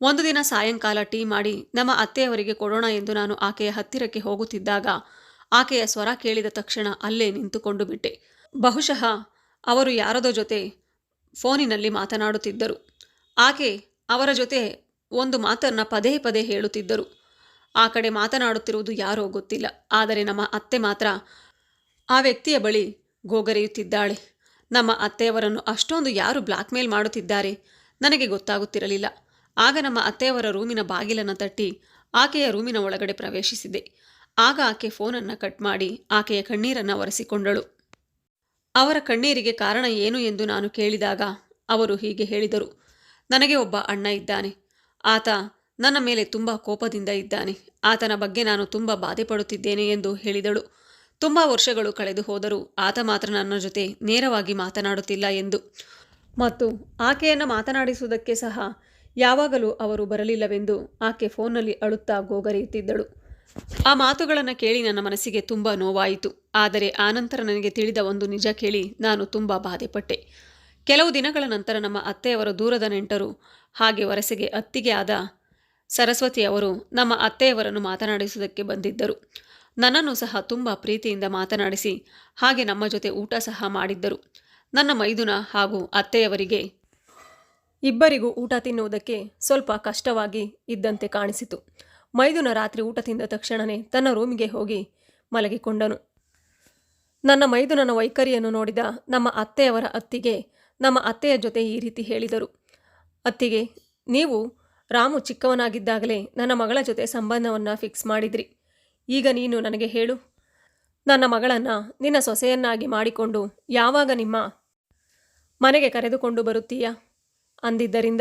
ಒಂದು ದಿನ ಸಾಯಂಕಾಲ ಟೀ ಮಾಡಿ, ನಮ್ಮ ಅತ್ತೆಯವರಿಗೆ ಕೊಡೋಣ ಎಂದು ನಾನು ಆಕೆಯ ಹತ್ತಿರಕ್ಕೆ ಹೋಗುತ್ತಿದ್ದಾಗ, ಆಕೆಯ ಸ್ವರ ಕೇಳಿದ ತಕ್ಷಣ ಅಲ್ಲೇ ನಿಂತುಕೊಂಡು ಬಿಟ್ಟೆ. ಬಹುಶಃ ಅವರು ಯಾರದೋ ಜೊತೆ ಫೋನಿನಲ್ಲಿ ಮಾತನಾಡುತ್ತಿದ್ದರು. ಆಕೆ ಅವರ ಜೊತೆ ಒಂದು ಮಾತನ್ನು ಪದೇ ಪದೇ ಹೇಳುತ್ತಿದ್ದರು. ಆ ಕಡೆ ಮಾತನಾಡುತ್ತಿರುವುದು ಯಾರೋ ಗೊತ್ತಿಲ್ಲ. ಆದರೆ ನಮ್ಮ ಅತ್ತೆ ಮಾತ್ರ ಆ ವ್ಯಕ್ತಿಯ ಬಳಿ ಗೋಗರೆಯುತ್ತಿದ್ದಾಳೆ. ನಮ್ಮ ಅತ್ತೆಯವರನ್ನು ಅಷ್ಟೊಂದು ಯಾರು ಬ್ಲ್ಯಾಕ್ ಮೇಲ್ ಮಾಡುತ್ತಿದ್ದಾರೆ ನನಗೆ ಗೊತ್ತಾಗುತ್ತಿರಲಿಲ್ಲ. ಆಗ ನಮ್ಮ ಅತ್ತೆಯವರ ರೂಮಿನ ಬಾಗಿಲನ್ನು ತಟ್ಟಿ ಆಕೆಯ ರೂಮಿನ ಒಳಗಡೆ ಪ್ರವೇಶಿಸಿದೆ. ಆಗ ಆಕೆ ಫೋನನ್ನು ಕಟ್ ಮಾಡಿ ಆಕೆಯ ಕಣ್ಣೀರನ್ನು ಒರೆಸಿಕೊಂಡಳು. ಅವರ ಕಣ್ಣೀರಿಗೆ ಕಾರಣ ಏನು ಎಂದು ನಾನು ಕೇಳಿದಾಗ ಅವರು ಹೀಗೆ ಹೇಳಿದರು. ನನಗೆ ಒಬ್ಬ ಅಣ್ಣ ಇದ್ದಾನೆ. ಆತ ನನ್ನ ಮೇಲೆ ತುಂಬ ಕೋಪದಿಂದ ಇದ್ದಾನೆ. ಆತನ ಬಗ್ಗೆ ನಾನು ತುಂಬ ಬಾಧೆ ಪಡುತ್ತಿದ್ದೇನೆ ಎಂದು ಹೇಳಿದಳು. ತುಂಬ ವರ್ಷಗಳು ಕಳೆದು ಹೋದರೂ ಆತ ಮಾತ್ರ ನನ್ನ ಜೊತೆ ನೇರವಾಗಿ ಮಾತನಾಡುತ್ತಿಲ್ಲ ಎಂದು. ಮತ್ತು ಆಕೆಯನ್ನು ಮಾತನಾಡಿಸುವುದಕ್ಕೆ ಸಹ ಯಾವಾಗಲೂ ಅವರು ಬರಲಿಲ್ಲವೆಂದು ಆಕೆ ಫೋನ್ನಲ್ಲಿ ಅಳುತ್ತಾ ಗೋಗರೆಯುತ್ತಿದ್ದಳು. ಆ ಮಾತುಗಳನ್ನು ಕೇಳಿ ನನ್ನ ಮನಸ್ಸಿಗೆ ತುಂಬ ನೋವಾಯಿತು. ಆದರೆ ಆನಂತರ ನನಗೆ ತಿಳಿದ ಒಂದು ನಿಜ ಕೇಳಿ ನಾನು ತುಂಬ ಬಾಧೆಪಟ್ಟೆ. ಕೆಲವು ದಿನಗಳ ನಂತರ ನಮ್ಮ ಅತ್ತೆಯವರ ದೂರದ ನೆಂಟರು ಹಾಗೆ ವರಸೆಗೆ ಅತ್ತಿಗೆ ಆದ ಸರಸ್ವತಿಯವರು ನಮ್ಮ ಅತ್ತೆಯವರನ್ನು ಮಾತನಾಡಿಸುವುದಕ್ಕೆ ಬಂದಿದ್ದರು. ನನ್ನನ್ನು ಸಹ ತುಂಬ ಪ್ರೀತಿಯಿಂದ ಮಾತನಾಡಿಸಿ ಹಾಗೆ ನಮ್ಮ ಜೊತೆ ಊಟ ಸಹ ಮಾಡಿದ್ದರು. ನನ್ನ ಮೈದುನ ಹಾಗೂ ಅತ್ತೆಯವರಿಗೆ ಇಬ್ಬರಿಗೂ ಊಟ ತಿನ್ನುವುದಕ್ಕೆ ಸ್ವಲ್ಪ ಕಷ್ಟವಾಗಿ ಇದ್ದಂತೆ ಕಾಣಿಸಿತು. ಮೈದುನ ರಾತ್ರಿ ಊಟ ತಿಂದ ತಕ್ಷಣವೇ ತನ್ನ ರೂಮಿಗೆ ಹೋಗಿ ಮಲಗಿಕೊಂಡನು. ನನ್ನ ಮೈದುನನ ವೈಖರಿಯನ್ನು ನೋಡಿದ ನಮ್ಮ ಅತ್ತೆಯವರ ಅತ್ತಿಗೆ ನಮ್ಮ ಅತ್ತೆಯ ಜೊತೆ ಈ ರೀತಿ ಹೇಳಿದರು. ಅತ್ತಿಗೆ, ನೀವು ರಾಮು ಚಿಕ್ಕವನಾಗಿದ್ದಾಗಲೇ ನನ್ನ ಮಗಳ ಜೊತೆ ಸಂಬಂಧವನ್ನು ಫಿಕ್ಸ್ ಮಾಡಿದ್ರಿ. ಈಗ ನೀನು ನನಗೆ ಹೇಳು. ನನ್ನ ಮಗಳನ್ನು ನಿನ್ನ ಸೊಸೆಯನ್ನಾಗಿ ಮಾಡಿಕೊಂಡು ಯಾವಾಗ ನಿಮ್ಮ ಮನೆಗೆ ಕರೆದುಕೊಂಡು ಬರುತ್ತೀಯಾ? ಅಂದಿದ್ದರಿಂದ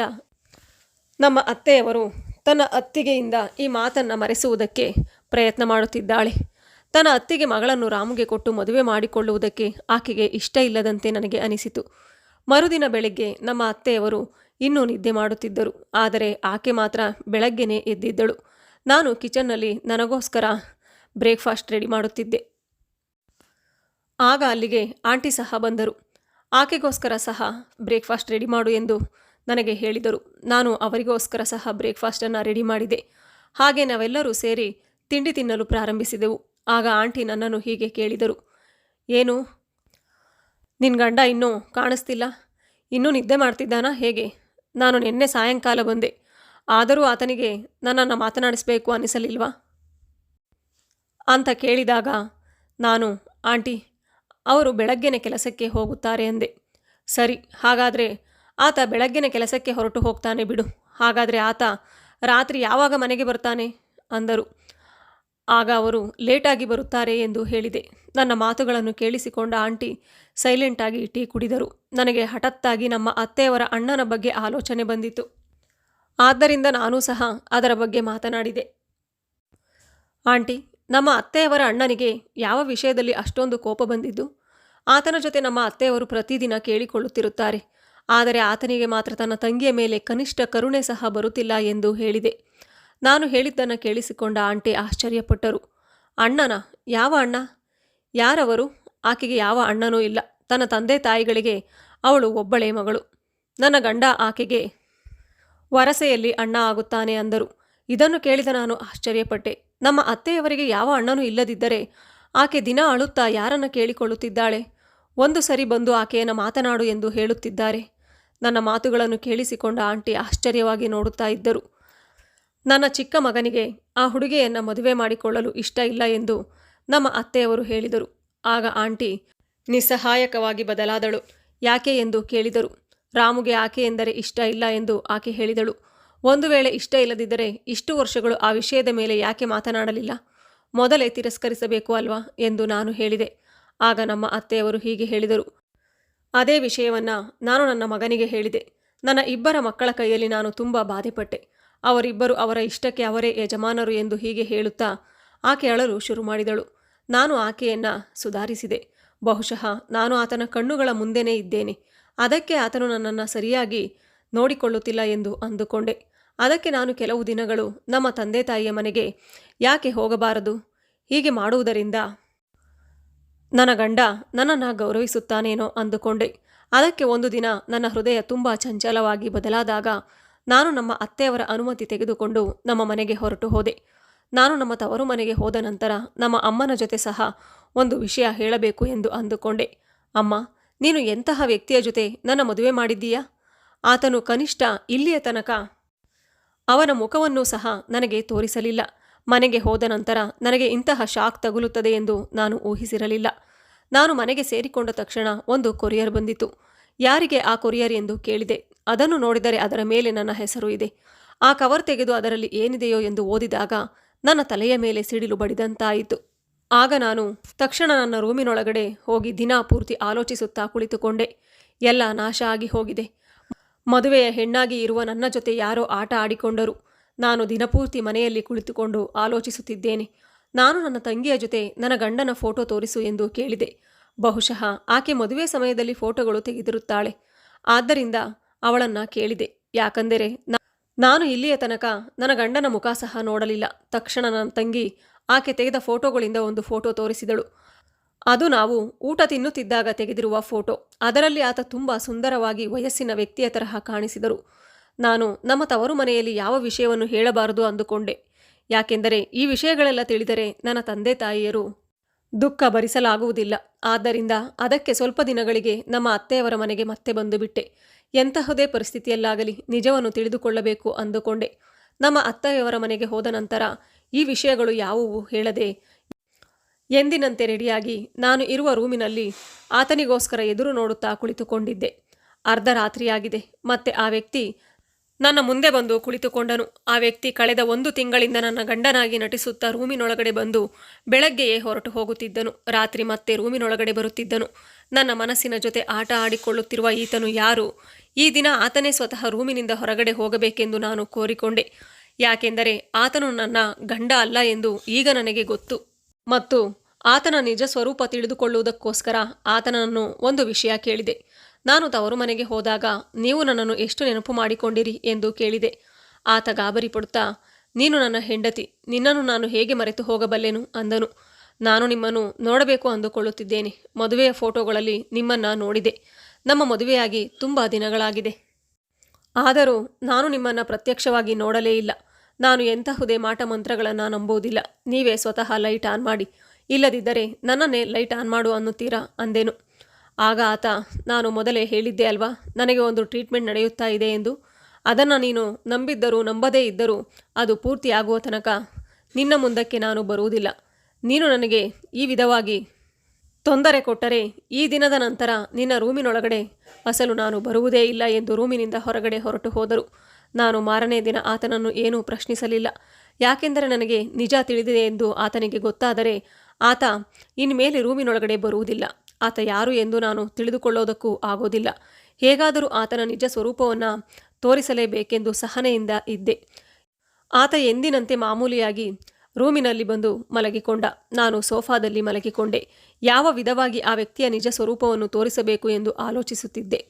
ನಮ್ಮ ಅತ್ತೆಯವರು ತನ್ನ ಅತ್ತಿಗೆಯಿಂದ ಈ ಮಾತನ್ನು ಮರೆಸುವುದಕ್ಕೆ ಪ್ರಯತ್ನ ಮಾಡುತ್ತಿದ್ದಾಳೆ. ತನ್ನ ಅತ್ತಿಗೆ ಮಗಳನ್ನು ರಾಮುಗೆ ಕೊಟ್ಟು ಮದುವೆ ಮಾಡಿಕೊಳ್ಳುವುದಕ್ಕೆ ಆಕೆಗೆ ಇಷ್ಟ ಇಲ್ಲದಂತೆ ನನಗೆ ಅನಿಸಿತು. ಮರುದಿನ ಬೆಳಗ್ಗೆ ನಮ್ಮ ಅತ್ತೆಯವರು ಇನ್ನೂ ನಿದ್ದೆ ಮಾಡುತ್ತಿದ್ದರು. ಆದರೆ ಆಕೆ ಮಾತ್ರ ಬೆಳಗ್ಗೆನೇ ಎದ್ದಿದ್ದಳು. ನಾನು ಕಿಚನ್ನಲ್ಲಿ ನನಗೋಸ್ಕರ ಬ್ರೇಕ್ಫಾಸ್ಟ್ ರೆಡಿ ಮಾಡುತ್ತಿದ್ದೆ. ಆಗ ಅಲ್ಲಿಗೆ ಆಂಟಿ ಸಹ ಬಂದರು. ಆಕೆಗೋಸ್ಕರ ಸಹ ಬ್ರೇಕ್ಫಾಸ್ಟ್ ರೆಡಿ ಮಾಡು ಎಂದು ನನಗೆ ಹೇಳಿದರು. ನಾನು ಅವರಿಗೋಸ್ಕರ ಸಹ ಬ್ರೇಕ್ಫಾಸ್ಟನ್ನು ರೆಡಿ ಮಾಡಿದೆ. ಹಾಗೆ ನಾವೆಲ್ಲರೂ ಸೇರಿ ತಿಂಡಿ ತಿನ್ನಲು ಪ್ರಾರಂಭಿಸಿದೆವು. ಆಗ ಆಂಟಿ ನನ್ನನ್ನು ಹೀಗೆ ಕೇಳಿದರು. ಏನು? ನಿನ್ನ ಗಂಡ ಇನ್ನೂ ಕಾಣಿಸ್ತಿಲ್ಲ? ಇನ್ನೂ ನಿದ್ದೆ ಮಾಡ್ತಿದ್ದಾನಾ? ಹೇಗೆ? ನಾನು ನಿನ್ನೆ ಸಾಯಂಕಾಲ ಬಂದೆ. ಆದರೂ ಆತನಿಗೆ ನನ್ನನ್ನು ಮಾತನಾಡಿಸಬೇಕು ಅನಿಸಲಿಲ್ವಾ ಅಂತ ಕೇಳಿದಾಗ ನಾನು, ಆಂಟಿ, ಅವರು ಬೆಳಗ್ಗೆನೆ ಕೆಲಸಕ್ಕೆ ಹೋಗುತ್ತಾರೆ ಅಂದೆ. ಸರಿ, ಹಾಗಾದರೆ ಆತ ಬೆಳಗ್ಗಿನ ಕೆಲಸಕ್ಕೆ ಹೊರಟು ಹೋಗ್ತಾನೆ ಬಿಡು. ಹಾಗಾದರೆ ಆತ ರಾತ್ರಿ ಯಾವಾಗ ಮನೆಗೆ ಬರ್ತಾನೆ? ಅಂದರು. ಆಗ ಅವರು ಲೇಟಾಗಿ ಬರುತ್ತಾರೆ ಎಂದು ಹೇಳಿದೆ. ನನ್ನ ಮಾತುಗಳನ್ನು ಕೇಳಿಸಿಕೊಂಡ ಆಂಟಿ ಸೈಲೆಂಟಾಗಿ ಟೀ ಕುಡಿದರು. ನನಗೆ ಹಠತ್ತಾಗಿ ನಮ್ಮ ಅತ್ತೆಯವರ ಅಣ್ಣನ ಬಗ್ಗೆ ಆಲೋಚನೆ ಬಂದಿತು. ಆದ್ದರಿಂದ ನಾನು ಸಹ ಅದರ ಬಗ್ಗೆ ಮಾತನಾಡಿದೆ. ಆಂಟಿ, ನಮ್ಮ ಅತ್ತೆಯವರ ಅಣ್ಣನಿಗೆ ಯಾವ ವಿಷಯದಲ್ಲಿ ಅಷ್ಟೊಂದು ಕೋಪ ಬಂದಿದ್ದು? ಆತನ ಜೊತೆ ನಮ್ಮ ಅತ್ತೆಯವರು ಪ್ರತಿದಿನ ಕೇಳಿಕೊಳ್ಳುತ್ತಿರುತ್ತಾರೆ. ಆದರೆ ಆತನಿಗೆ ಮಾತ್ರ ತನ್ನ ತಂಗಿಯ ಮೇಲೆ ಕನಿಷ್ಠ ಕರುಣೆ ಸಹ ಬರುತ್ತಿಲ್ಲ ಎಂದು ಹೇಳಿದೆ. ನಾನು ಹೇಳಿದ್ದನ್ನು ಕೇಳಿಸಿಕೊಂಡ ಆಂಟಿ ಆಶ್ಚರ್ಯಪಟ್ಟರು. ಅಣ್ಣನ? ಯಾವ ಅಣ್ಣ? ಯಾರವರು? ಆಕೆಗೆ ಯಾವ ಅಣ್ಣನೂ ಇಲ್ಲ. ತನ್ನ ತಂದೆ ತಾಯಿಗಳಿಗೆ ಅವಳು ಒಬ್ಬಳೇ ಮಗಳು. ನನ್ನ ಗಂಡ ಆಕೆಗೆ ವರಸೆಯಲ್ಲಿ ಅಣ್ಣ ಆಗುತ್ತಾನೆ ಅಂದರು. ಇದನ್ನು ಕೇಳಿದ ನಾನು ಆಶ್ಚರ್ಯಪಟ್ಟೆ. ನಮ್ಮ ಅತ್ತೆಯವರಿಗೆ ಯಾವ ಅಣ್ಣನೂ ಇಲ್ಲದಿದ್ದರೆ ಆಕೆ ದಿನ ಅಳುತ್ತಾ ಯಾರನ್ನು ಕೇಳಿಕೊಳ್ಳುತ್ತಿದ್ದಾಳೆ? ಒಂದು ಸರಿ ಬಂದು ಆಕೆಯನ್ನು ಮಾತನಾಡು ಎಂದು ಹೇಳುತ್ತಿದ್ದಾರೆ. ನನ್ನ ಮಾತುಗಳನ್ನು ಕೇಳಿಸಿಕೊಂಡ ಆಂಟಿ ಆಶ್ಚರ್ಯವಾಗಿ ನೋಡುತ್ತಾ ಇದ್ದರು. ನನ್ನ ಚಿಕ್ಕ ಮಗನಿಗೆ ಆ ಹುಡುಗಿಯನ್ನು ಮದುವೆ ಮಾಡಿಕೊಳ್ಳಲು ಇಷ್ಟ ಇಲ್ಲ ಎಂದು ನಮ್ಮ ಅತ್ತೆಯವರು ಹೇಳಿದರು. ಆಗ ಆಂಟಿ ನಿಸ್ಸಹಾಯಕವಾಗಿ ಬದಲಾದಳು. ಯಾಕೆ ಎಂದು ಕೇಳಿದರು. ರಾಮುಗೆ ಆಕೆ ಎಂದರೆ ಇಷ್ಟ ಇಲ್ಲ ಎಂದು ಆಕೆ ಹೇಳಿದಳು. ಒಂದು ವೇಳೆ ಇಷ್ಟ ಇಲ್ಲದಿದ್ದರೆ ಇಷ್ಟು ವರ್ಷಗಳು ಆ ವಿಷಯದ ಮೇಲೆ ಯಾಕೆ ಮಾತನಾಡಲಿಲ್ಲ? ಮೊದಲೇ ತಿರಸ್ಕರಿಸಬೇಕು ಅಲ್ವಾ ಎಂದು ನಾನು ಹೇಳಿದೆ. ಆಗ ನಮ್ಮ ಅತ್ತೆಯವರು ಹೀಗೆ ಹೇಳಿದರು. ಅದೇ ವಿಷಯವನ್ನು ನಾನು ನನ್ನ ಮಗನಿಗೆ ಹೇಳಿದೆ. ನನ್ನ ಇಬ್ಬರ ಮಕ್ಕಳ ಕೈಯಲ್ಲಿ ನಾನು ತುಂಬ ಬಾಧೆಪಟ್ಟೆ. ಅವರಿಬ್ಬರು ಅವರ ಇಷ್ಟಕ್ಕೆ ಅವರೇ ಯಜಮಾನರು ಎಂದು ಹೀಗೆ ಹೇಳುತ್ತಾ ಆಕೆ ಅಳಲು ಶುರು ಮಾಡಿದಳು. ನಾನು ಆಕೆಯನ್ನು ಸುಧಾರಿಸಿದೆ. ಬಹುಶಃ ನಾನು ಆತನ ಕಣ್ಣುಗಳ ಮುಂದೆನೇ ಇದ್ದೇನೆ. ಅದಕ್ಕೆ ಆತನು ನನ್ನನ್ನು ಸರಿಯಾಗಿ ನೋಡಿಕೊಳ್ಳುತ್ತಿಲ್ಲ ಎಂದು ಅಂದುಕೊಂಡೆ. ಅದಕ್ಕೆ ನಾನು ಕೆಲವು ದಿನಗಳು ನಮ್ಮ ತಂದೆ ತಾಯಿಯ ಮನೆಗೆ ಯಾಕೆ ಹೋಗಬಾರದು? ಹೀಗೆ ಮಾಡುವುದರಿಂದ ನನ್ನ ಗಂಡ ನನ್ನನ್ನು ಗೌರವಿಸುತ್ತಾನೇನೋ ಅಂದುಕೊಂಡೆ. ಅದಕ್ಕೆ ಒಂದು ದಿನ ನನ್ನ ಹೃದಯ ತುಂಬ ಚಂಚಲವಾಗಿ ಬದಲಾದಾಗ ನಾನು ನಮ್ಮ ಅತ್ತೆಯವರ ಅನುಮತಿ ತೆಗೆದುಕೊಂಡು ನಮ್ಮ ಮನೆಗೆ ಹೊರಟು ಹೋದೆ. ನಾನು ನಮ್ಮ ತವರು ಮನೆಗೆ ಹೋದ ನಂತರ ನಮ್ಮ ಅಮ್ಮನ ಜೊತೆ ಸಹ ಒಂದು ವಿಷಯ ಹೇಳಬೇಕು ಎಂದು ಅಂದುಕೊಂಡೆ. ಅಮ್ಮ, ನೀನು ಎಂತಹ ವ್ಯಕ್ತಿಯ ಜೊತೆ ನನ್ನ ಮದುವೆ ಮಾಡಿದ್ದೀಯಾ? ಆತನು ಕನಿಷ್ಠ ಇಲ್ಲಿಯ ತನಕ ಅವನ ಮುಖವನ್ನು ಸಹ ನನಗೆ ತೋರಿಸಲಿಲ್ಲ. ಮನೆಗೆ ಹೋದ ನಂತರ ನನಗೆ ಇಂತಹ ಶಾಕ್ ತಗುಲುತ್ತದೆ ಎಂದು ನಾನು ಊಹಿಸಿರಲಿಲ್ಲ. ನಾನು ಮನೆಗೆ ಸೇರಿಕೊಂಡ ತಕ್ಷಣ ಒಂದು ಕೊರಿಯರ್ ಬಂದಿತು ಯಾರಿಗೆ ಆ ಕೊರಿಯರ್ ಎಂದು ಕೇಳಿದೆ. ಅದನ್ನು ನೋಡಿದರೆ ಅದರ ಮೇಲೆ ನನ್ನ ಹೆಸರು ಇದೆ. ಆ ಕವರ್ ತೆಗೆದು ಅದರಲ್ಲಿ ಏನಿದೆಯೋ ಎಂದು ಓದಿದಾಗ ನನ್ನ ತಲೆಯ ಮೇಲೆ ಸಿಡಿಲು ಬಡಿದಂತಾಯಿತು. ಆಗ ನಾನು ತಕ್ಷಣ ನನ್ನ ರೂಮಿನೊಳಗಡೆ ಹೋಗಿ ದಿನ ಪೂರ್ತಿ ಆಲೋಚಿಸುತ್ತಾ ಕುಳಿತುಕೊಂಡೆ. ಎಲ್ಲ ನಾಶ ಆಗಿ ಹೋಗಿದೆ. ಮದುವೆಯ ಹೆಣ್ಣಾಗಿ ಇರುವ ನನ್ನ ಜೊತೆ ಯಾರೋ ಆಟ ಆಡಿಕೊಂಡರು. ನಾನು ದಿನಪೂರ್ತಿ ಮನೆಯಲ್ಲಿ ಕುಳಿತುಕೊಂಡು ಆಲೋಚಿಸುತ್ತಿದ್ದೇನೆ. ನಾನು ನನ್ನ ತಂಗಿಯ ಜೊತೆ ನನ್ನ ಗಂಡನ ಫೋಟೋ ತೋರಿಸು ಎಂದು ಕೇಳಿದೆ. ಬಹುಶಃ ಆಕೆ ಮದುವೆ ಸಮಯದಲ್ಲಿ ಫೋಟೋಗಳು ತೆಗೆದಿರುತ್ತಾಳೆ. ಆದ್ದರಿಂದ ಅವಳನ್ನ ಕೇಳಿದೆ. ಯಾಕಂದರೆ ನಾನು ಇಲ್ಲಿಯ ತನಕ ನನ್ನ ಗಂಡನ ಮುಖ ಸಹ ನೋಡಲಿಲ್ಲ. ತಕ್ಷಣ ನನ್ನ ತಂಗಿ ಆಕೆ ತೆಗೆದ ಫೋಟೋಗಳಿಂದ ಒಂದು ಫೋಟೋ ತೋರಿಸಿದಳು. ಅದು ನಾವು ಊಟ ತಿನ್ನುತ್ತಿದ್ದಾಗ ತೆಗೆದಿರುವ ಫೋಟೋ. ಅದರಲ್ಲಿ ಆತ ತುಂಬ ಸುಂದರವಾಗಿ ವಯಸ್ಸಿನ ವ್ಯಕ್ತಿಯ ತರಹ ಕಾಣಿಸಿದರು. ನಾನು ನಮ್ಮ ತವರು ಮನೆಯಲ್ಲಿ ಯಾವ ವಿಷಯವನ್ನು ಹೇಳಬಾರದು ಅಂದುಕೊಂಡೆ. ಯಾಕೆಂದರೆ ಈ ವಿಷಯಗಳೆಲ್ಲ ತಿಳಿದರೆ ನನ್ನ ತಂದೆ ತಾಯಿಯರು ದುಃಖ ಭರಿಸಲಾಗುವುದಿಲ್ಲ. ಆದ್ದರಿಂದ ಅದಕ್ಕೆ ಸ್ವಲ್ಪ ದಿನಗಳಿಗೆ ನಮ್ಮ ಅತ್ತೆಯವರ ಮನೆಗೆ ಮತ್ತೆ ಬಂದು ಬಿಟ್ಟೆ. ಎಂತಹುದೇ ಪರಿಸ್ಥಿತಿಯಲ್ಲಾಗಲಿ ನಿಜವನ್ನು ತಿಳಿದುಕೊಳ್ಳಬೇಕು ಅಂದುಕೊಂಡೆ. ನಮ್ಮ ಅತ್ತೆಯವರ ಮನೆಗೆ ಹೋದ ನಂತರ ಈ ವಿಷಯಗಳು ಯಾವುವು ಹೇಳದೆ ಎಂದಿನಂತೆ ರೆಡಿಯಾಗಿ ನಾನು ಇರುವ ರೂಮಿನಲ್ಲಿ ಆತನಿಗೋಸ್ಕರ ಎದುರು ನೋಡುತ್ತಾ ಕುಳಿತುಕೊಂಡಿದ್ದೆ. ಅರ್ಧ ರಾತ್ರಿಯಾಗಿದೆ. ಮತ್ತೆ ಆ ವ್ಯಕ್ತಿ ನನ್ನ ಮುಂದೆ ಬಂದು ಕುಳಿತುಕೊಂಡನು. ಆ ವ್ಯಕ್ತಿ ಕಳೆದ ಒಂದು ತಿಂಗಳಿಂದ ನನ್ನ ಗಂಡನಾಗಿ ನಟಿಸುತ್ತಾ ರೂಮಿನೊಳಗಡೆ ಬಂದು ಬೆಳಗ್ಗೆಯೇ ಹೊರಟು ಹೋಗುತ್ತಿದ್ದನು. ರಾತ್ರಿ ಮತ್ತೆ ರೂಮಿನೊಳಗಡೆ ಬರುತ್ತಿದ್ದನು. ನನ್ನ ಮನಸ್ಸಿನ ಜೊತೆ ಆಟ ಆಡಿಕೊಳ್ಳುತ್ತಿರುವ ಈತನು ಯಾರು? ಈ ದಿನ ಆತನೇ ಸ್ವತಃ ರೂಮಿನಿಂದ ಹೊರಗಡೆ ಹೋಗಬೇಕೆಂದು ನಾನು ಕೋರಿಕೊಂಡೆ. ಯಾಕೆಂದರೆ ಆತನು ನನ್ನ ಗಂಡ ಅಲ್ಲ ಎಂದು ಈಗ ನನಗೆ ಗೊತ್ತು. ಮತ್ತು ಆತನ ನಿಜ ಸ್ವರೂಪ ತಿಳಿದುಕೊಳ್ಳುವುದಕ್ಕೋಸ್ಕರ ಆತನನ್ನು ಒಂದು ವಿಷಯ ಕೇಳಿದೆ. ನಾನು ತವರು ಮನೆಗೆ ಹೋದಾಗ ನೀವು ನನ್ನನ್ನು ಎಷ್ಟು ನೆನಪು ಮಾಡಿಕೊಂಡಿರಿ ಎಂದು ಕೇಳಿದೆ. ಆತ ಗಾಬರಿ ಪಡುತ್ತಾ, ನೀನು ನನ್ನ ಹೆಂಡತಿ, ನಿನ್ನನ್ನು ನಾನು ಹೇಗೆ ಮರೆತು ಹೋಗಬಲ್ಲೆನು ಅಂದನು. ನಾನು ನಿಮ್ಮನ್ನು ನೋಡಬೇಕು ಅಂದುಕೊಳ್ಳುತ್ತಿದ್ದೇನೆ. ಮದುವೆಯ ಫೋಟೋಗಳಲ್ಲಿ ನಿಮ್ಮನ್ನು ನೋಡಿದೆ. ನಮ್ಮ ಮದುವೆಯಾಗಿ ತುಂಬ ದಿನಗಳಾಗಿದೆ. ಆದರೂ ನಾನು ನಿಮ್ಮನ್ನು ಪ್ರತ್ಯಕ್ಷವಾಗಿ ನೋಡಲೇ ಇಲ್ಲ. ನಾನು ಎಂತಹುದೇ ಮಾಟ ಮಂತ್ರಗಳನ್ನು ನಂಬುವುದಿಲ್ಲ. ನೀವೇ ಸ್ವತಃ ಲೈಟ್ ಆನ್ ಮಾಡಿ. ಇಲ್ಲದಿದ್ದರೆ ನನ್ನನ್ನೇ ಲೈಟ್ ಆನ್ ಮಾಡು ಅನ್ನುತ್ತೀರಾ ಅಂದೆನು. ಆಗ ಆತ, ನಾನು ಮೊದಲೇ ಹೇಳಿದ್ದೆ ಅಲ್ವಾ? ನನಗೆ ಒಂದು ಟ್ರೀಟ್ಮೆಂಟ್ ನಡೆಯುತ್ತಾ ಇದೆ ಎಂದು. ಅದನ್ನು ನೀನು ನಂಬಿದ್ದರೂ ನಂಬದೇ ಇದ್ದರೂ ಅದು ಪೂರ್ತಿಯಾಗುವ ತನಕ ನಿನ್ನ ಮುಂದಕ್ಕೆ ನಾನು ಬರುವುದಿಲ್ಲ. ನೀನು ನನಗೆ ಈ ವಿಧವಾಗಿ ತೊಂದರೆ ಕೊಟ್ಟರೆ ಈ ದಿನದ ನಂತರ ನಿನ್ನ ರೂಮಿನೊಳಗಡೆ ಅಸಲು ನಾನು ಬರುವುದೇ ಇಲ್ಲ ಎಂದು ರೂಮಿನಿಂದ ಹೊರಗಡೆ ಹೊರಟು ಹೋದರು. ನಾನು ಮಾರನೇ ದಿನ ಆತನನ್ನು ಏನೂ ಪ್ರಶ್ನಿಸಲಿಲ್ಲ. ಯಾಕೆಂದರೆ ನನಗೆ ನಿಜ ತಿಳಿದಿದೆ ಎಂದು ಆತನಿಗೆ ಗೊತ್ತಾದರೆ ಆತ ಇನ್ಮೇಲೆ ರೂಮಿನೊಳಗಡೆ ಬರುವುದಿಲ್ಲ. ಆತ ಯಾರು ಎಂದು ನಾನು ತಿಳಿದುಕೊಳ್ಳೋದಕ್ಕೂ ಆಗೋದಿಲ್ಲ. ಹೇಗಾದರೂ ಆತನ ನಿಜ ಸ್ವರೂಪವನ್ನು ತೋರಿಸಲೇಬೇಕೆಂದು ಸಹನೆಯಿಂದ ಇದ್ದೆ. ಆತ ಎಂದಿನಂತೆ ಮಾಮೂಲಿಯಾಗಿ ರೂಮಿನಲ್ಲಿ ಬಂದು ಮಲಗಿಕೊಂಡ. ನಾನು ಸೋಫಾದಲ್ಲಿ ಮಲಗಿಕೊಂಡೆ. ಯಾವ ವಿಧವಾಗಿ ಆ ವ್ಯಕ್ತಿಯ ನಿಜ ಸ್ವರೂಪವನ್ನು ತೋರಿಸಬೇಕು ಎಂದು ಆಲೋಚಿಸುತ್ತಿದ್ದೆ.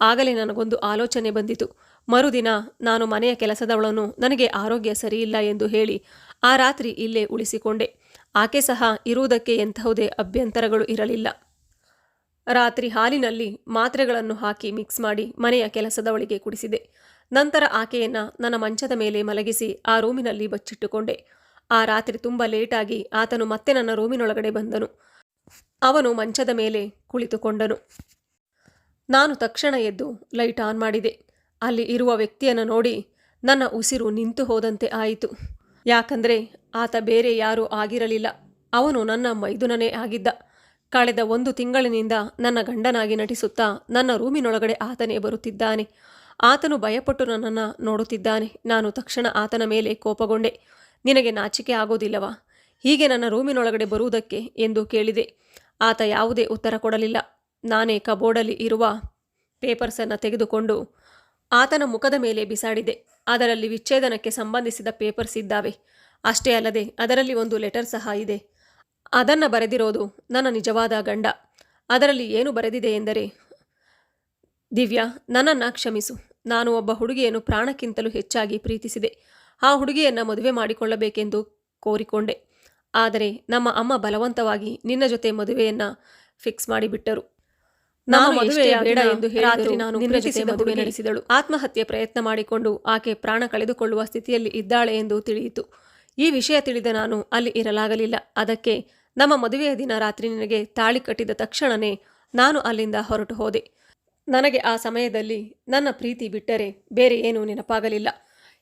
ಆಗಲೇ ನನಗೊಂದು ಆಲೋಚನೆ ಬಂದಿತು. ಮರುದಿನ ನಾನು ಮನೆಯ ಕೆಲಸದವಳನ್ನು ನನಗೆ ಆರೋಗ್ಯ ಸರಿಯಿಲ್ಲ ಎಂದು ಹೇಳಿ ಆ ರಾತ್ರಿ ಇಲ್ಲೇ ಉಳಿಸಿಕೊಂಡೆ. ಆಕೆ ಸಹ ಇರುವುದಕ್ಕೆ ಎಂತಹುದೇ ಅಭ್ಯಂತರಗಳು ಇರಲಿಲ್ಲ. ರಾತ್ರಿ ಹಾಲಿನಲ್ಲಿ ಮಾತ್ರೆಗಳನ್ನು ಹಾಕಿ ಮಿಕ್ಸ್ ಮಾಡಿ ಮನೆಯ ಕೆಲಸದವಳಿಗೆ ಕುಡಿಸಿದೆ. ನಂತರ ಆಕೆಯನ್ನ ನನ್ನ ಮಂಚದ ಮೇಲೆ ಮಲಗಿಸಿ ಆ ರೂಮಿನಲ್ಲಿ ಬಚ್ಚಿಟ್ಟುಕೊಂಡೆ. ಆ ರಾತ್ರಿ ತುಂಬ ಲೇಟಾಗಿ ಆತನು ಮತ್ತೆ ನನ್ನ ರೂಮಿನೊಳಗಡೆ ಬಂದನು. ಅವನು ಮಂಚದ ಮೇಲೆ ಕುಳಿತುಕೊಂಡನು. ನಾನು ತಕ್ಷಣ ಎದ್ದು ಲೈಟ್ ಆನ್ ಮಾಡಿದೆ. ಅಲ್ಲಿ ಇರುವ ವ್ಯಕ್ತಿಯನ್ನು ನೋಡಿ ನನ್ನ ಉಸಿರು ನಿಂತು ಹೋದಂತೆ ಆಯಿತು. ಯಾಕಂದರೆ ಆತ ಬೇರೆ ಯಾರೂ ಆಗಿರಲಿಲ್ಲ. ಅವನು ನನ್ನ ಮೈದುನನೇ ಆಗಿದ್ದ. ಕಳೆದ ಒಂದು ತಿಂಗಳಿನಿಂದ ನನ್ನ ಗಂಡನಾಗಿ ನಟಿಸುತ್ತಾ ನನ್ನ ರೂಮಿನೊಳಗಡೆ ಆತನೇ ಬರುತ್ತಿದ್ದಾನೆ. ಆತನು ಭಯಪಟ್ಟು ನನ್ನನ್ನು ನೋಡುತ್ತಿದ್ದಾನೆ. ನಾನು ತಕ್ಷಣ ಆತನ ಮೇಲೆ ಕೋಪಗೊಂಡೆ. ನಿನಗೆ ನಾಚಿಕೆ ಆಗೋದಿಲ್ಲವಾ? ಹೀಗೆ ನನ್ನ ರೂಮಿನೊಳಗಡೆ ಬರುವುದಕ್ಕೆ ಎಂದು ಕೇಳಿದೆ. ಆತ ಯಾವುದೇ ಉತ್ತರ ಕೊಡಲಿಲ್ಲ. ನಾನೇ ಕಬೋರ್ಡಲ್ಲಿ ಇರುವ ಪೇಪರ್ಸನ್ನು ತೆಗೆದುಕೊಂಡು ಆತನ ಮುಖದ ಮೇಲೆ ಬಿಸಾಡಿದೆ. ಅದರಲ್ಲಿ ವಿಚ್ಛೇದನಕ್ಕೆ ಸಂಬಂಧಿಸಿದ ಪೇಪರ್ಸ್ ಇದ್ದಾವೆ. ಅಷ್ಟೇ ಅಲ್ಲದೆ ಅದರಲ್ಲಿ ಒಂದು ಲೆಟರ್ ಸಹ ಇದೆ. ಅದನ್ನು ಬರೆದಿರೋದು ನನ್ನ ನಿಜವಾದ ಗಂಡ. ಅದರಲ್ಲಿ ಏನು ಬರೆದಿದೆ ಎಂದರೆ ದಿವ್ಯಾ ನನ್ನನ್ನು ಕ್ಷಮಿಸು. ನಾನು ಒಬ್ಬ ಹುಡುಗಿಯನ್ನು ಪ್ರಾಣಕ್ಕಿಂತಲೂ ಹೆಚ್ಚಾಗಿ ಪ್ರೀತಿಸಿದೆ. ಆ ಹುಡುಗಿಯನ್ನು ಮದುವೆ ಮಾಡಿಕೊಳ್ಳಬೇಕೆಂದು ಕೋರಿಕೊಂಡೆ. ಆದರೆ ನಮ್ಮ ಅಮ್ಮ ಬಲವಂತವಾಗಿ ನಿನ್ನ ಜೊತೆ ಮದುವೆಯನ್ನ ಫಿಕ್ಸ್ ಮಾಡಿಬಿಟ್ಟರು. ನಾನು ಬೇಡ ಎಂದು ಹೇಳಿದರೆ ನಾನು ಮದುವೆ ನಡೆಸಿದಳು. ಆತ್ಮಹತ್ಯೆ ಪ್ರಯತ್ನ ಮಾಡಿಕೊಂಡು ಆಕೆ ಪ್ರಾಣ ಕಳೆದುಕೊಳ್ಳುವ ಸ್ಥಿತಿಯಲ್ಲಿ ಇದ್ದಾಳೆ ಎಂದು ತಿಳಿಯಿತು. ಈ ವಿಷಯ ತಿಳಿದ ನಾನು ಅಲ್ಲಿ ಇರಲಾಗಲಿಲ್ಲ. ಅದಕ್ಕೆ ನಮ್ಮ ಮದುವೆಯ ದಿನ ರಾತ್ರಿ ನಿನಗೆ ತಾಳಿ ಕಟ್ಟಿದ ತಕ್ಷಣವೇ ನಾನು ಅಲ್ಲಿಂದ ಹೊರಟು ಹೋದೆ. ನನಗೆ ಆ ಸಮಯದಲ್ಲಿ ನನ್ನ ಪ್ರೀತಿ ಬಿಟ್ಟರೆ ಬೇರೆ ಏನೂ ನೆನಪಾಗಲಿಲ್ಲ.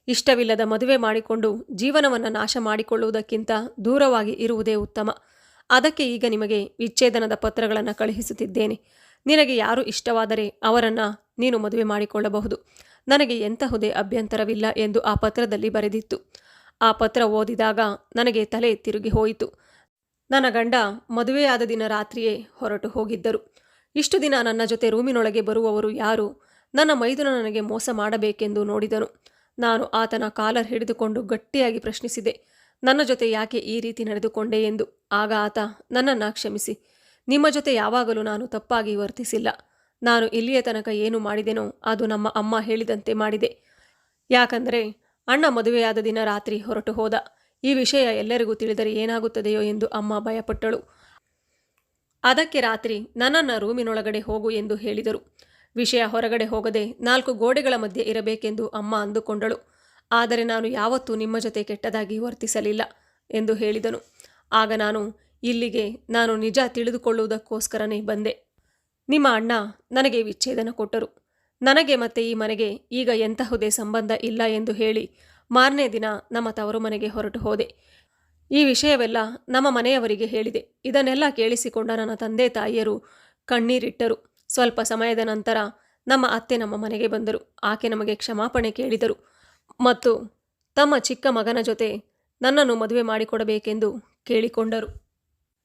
ಇಷ್ಟವಿಲ್ಲದ ಮದುವೆ ಮಾಡಿಕೊಂಡು ಜೀವನವನ್ನು ನಾಶ ಮಾಡಿಕೊಳ್ಳುವುದಕ್ಕಿಂತ ದೂರವಾಗಿ ಇರುವುದೇ ಉತ್ತಮ. ಅದಕ್ಕೆ ಈಗ ನಿಮಗೆ ವಿಚ್ಛೇದನದ ಪತ್ರಗಳನ್ನು ಕಳುಹಿಸುತ್ತಿದ್ದೇನೆ. ನಿನಗೆ ಯಾರು ಇಷ್ಟವಾದರೆ ಅವರನ್ನು ನೀನು ಮದುವೆ ಮಾಡಿಕೊಳ್ಳಬಹುದು. ನನಗೆ ಎಂತಹುದೇ ಅಭ್ಯಂತರವಿಲ್ಲ ಎಂದು ಆ ಪತ್ರದಲ್ಲಿ ಬರೆದಿತ್ತು. ಆ ಪತ್ರ ಓದಿದಾಗ ನನಗೆ ತಲೆ ತಿರುಗಿ ಹೋಯಿತು. ನನ್ನ ಗಂಡ ಮದುವೆಯಾದ ದಿನ ರಾತ್ರಿಯೇ ಹೊರಟು ಹೋಗಿದ್ದರು. ಇಷ್ಟು ದಿನ ನನ್ನ ಜೊತೆ ರೂಮಿನೊಳಗೆ ಬರುವವರು ಯಾರು? ನನ್ನ ಮೈದುನ ನನಗೆ ಮೋಸ ಮಾಡಬೇಕೆಂದು ನೋಡಿದನು. ನಾನು ಆತನ ಕಾಲರ್ ಹಿಡಿದುಕೊಂಡು ಗಟ್ಟಿಯಾಗಿ ಪ್ರಶ್ನಿಸಿದೆ. ನನ್ನ ಜೊತೆ ಯಾಕೆ ಈ ರೀತಿ ನಡೆದುಕೊಂಡೆ ಎಂದು. ಆಗ ಆತ ನನ್ನನ್ನು ಕ್ಷಮಿಸಿ. ನಿಮ್ಮ ಜೊತೆ ಯಾವಾಗಲೂ ನಾನು ತಪ್ಪಾಗಿ ವರ್ತಿಸಿಲ್ಲ. ನಾನು ಇಲ್ಲಿಯ ತನಕ ಏನು ಮಾಡಿದೆನೋ ಅದು ನಮ್ಮ ಅಮ್ಮ ಹೇಳಿದಂತೆ ಮಾಡಿದೆ. ಯಾಕಂದರೆ ಅಣ್ಣ ಮದುವೆಯಾದ ದಿನ ರಾತ್ರಿ ಹೊರಟು ಹೋದ. ಈ ವಿಷಯ ಎಲ್ಲರಿಗೂ ತಿಳಿದರೆ ಏನಾಗುತ್ತದೆಯೋ ಎಂದು ಅಮ್ಮ ಭಯಪಟ್ಟಳು. ಅದಕ್ಕೆ ರಾತ್ರಿ ನನ್ನನ್ನು ರೂಮಿನೊಳಗಡೆ ಹೋಗು ಎಂದು ಹೇಳಿದರು. ವಿಷಯ ಹೊರಗಡೆ ಹೋಗದೆ ನಾಲ್ಕು ಗೋಡೆಗಳ ಮಧ್ಯೆ ಇರಬೇಕೆಂದು ಅಮ್ಮ ಅಂದುಕೊಂಡಳು. ಆದರೆ ನಾನು ಯಾವತ್ತೂ ನಿಮ್ಮ ಜೊತೆ ಕೆಟ್ಟದಾಗಿ ವರ್ತಿಸಲಿಲ್ಲ ಎಂದು ಹೇಳಿದನು. ಆಗ ನಾನು ಇಲ್ಲಿಗೆ ನಾನು ನಿಜ ತಿಳಿದುಕೊಳ್ಳುವುದಕ್ಕೋಸ್ಕರನೇ ಬಂದೆ. ನಿಮ್ಮ ಅಣ್ಣ ನನಗೆ ವಿಚ್ಛೇದನ ಕೊಟ್ಟರು. ನನಗೆ ಮತ್ತೆ ಈ ಮನೆಗೆ ಈಗ ಎಂತಹುದೇ ಸಂಬಂಧ ಇಲ್ಲ ಎಂದು ಹೇಳಿ ಮಾರನೇ ದಿನ ನಮ್ಮ ತವರು ಮನೆಗೆ ಹೊರಟು ಹೋದೆ. ಈ ವಿಷಯವೆಲ್ಲ ನಮ್ಮ ಮನೆಯವರಿಗೆ ಹೇಳಿದೆ. ಇದನ್ನೆಲ್ಲ ಕೇಳಿಸಿಕೊಂಡ ನನ್ನ ತಂದೆ ತಾಯಿಯರು ಕಣ್ಣೀರಿಟ್ಟರು. ಸ್ವಲ್ಪ ಸಮಯದ ನಂತರ ನಮ್ಮ ಅತ್ತೆ ನಮ್ಮ ಮನೆಗೆ ಬಂದರು. ಆಕೆ ನಮಗೆ ಕ್ಷಮಾಪಣೆ ಕೇಳಿದರು. ಮತ್ತು ತಮ್ಮ ಚಿಕ್ಕ ಮಗನ ಜೊತೆ ನನ್ನನ್ನು ಮದುವೆ ಮಾಡಿಕೊಡಬೇಕೆಂದು ಕೇಳಿಕೊಂಡರು.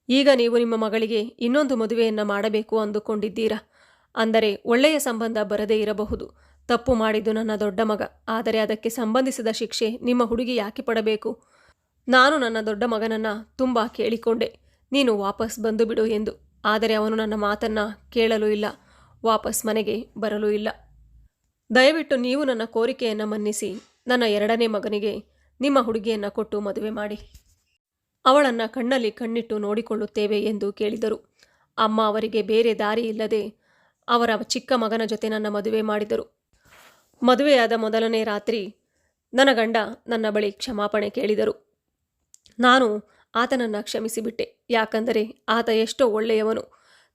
ಈಗ ನೀವು ನಿಮ್ಮ ಮಗಳಿಗೆ ಇನ್ನೊಂದು ಮದುವೆಯನ್ನು ಮಾಡಬೇಕು ಅಂದುಕೊಂಡಿದ್ದೀರಾ? ಅಂದರೆ ಒಳ್ಳೆಯ ಸಂಬಂಧ ಬರದೇ ಇರಬಹುದು. ತಪ್ಪು ಮಾಡಿದ್ದು ನನ್ನ ದೊಡ್ಡ ಮಗ. ಆದರೆ ಅದಕ್ಕೆ ಸಂಬಂಧಿಸಿದ ಶಿಕ್ಷೆ ನಿಮ್ಮ ಹುಡುಗಿ ಯಾಕೆ ಪಡಬೇಕು? ನಾನು ನನ್ನ ದೊಡ್ಡ ಮಗನನ್ನು ತುಂಬ ಕೇಳಿಕೊಂಡೆ. ನೀನು ವಾಪಸ್ ಬಂದು ಬಿಡು ಎಂದು. ಆದರೆ ಅವನು ನನ್ನ ಮಾತನ್ನು ಕೇಳಲೂ ಇಲ್ಲ. ವಾಪಸ್ ಮನೆಗೆ ಬರಲೂ ಇಲ್ಲ. ದಯವಿಟ್ಟು ನೀವು ನನ್ನ ಕೋರಿಕೆಯನ್ನು ಮನ್ನಿಸಿ. ನನ್ನ ಎರಡನೇ ಮಗನಿಗೆ ನಿಮ್ಮ ಹುಡುಗಿಯನ್ನು ಕೊಟ್ಟು ಮದುವೆ ಮಾಡಿ. ಅವಳನ್ನು ಕಣ್ಣಲ್ಲಿ ಕಣ್ಣಿಟ್ಟು ನೋಡಿಕೊಳ್ಳುತ್ತೇವೆ ಎಂದು ಕೇಳಿದರು. ಅಮ್ಮ ಅವರಿಗೆ ಬೇರೆ ದಾರಿ ಇಲ್ಲದೆ ಅವರ ಚಿಕ್ಕ ಮಗನ ಜೊತೆ ನನ್ನ ಮದುವೆ ಮಾಡಿದರು. ಮದುವೆಯಾದ ಮೊದಲನೇ ರಾತ್ರಿ ನನ್ನ ಗಂಡ ನನ್ನ ಬಳಿ ಕ್ಷಮಾಪಣೆ ಕೇಳಿದರು. ನಾನು ಆತನನ್ನು ಕ್ಷಮಿಸಿಬಿಟ್ಟೆ. ಯಾಕಂದರೆ ಆತ ಎಷ್ಟೋ ಒಳ್ಳೆಯವನು.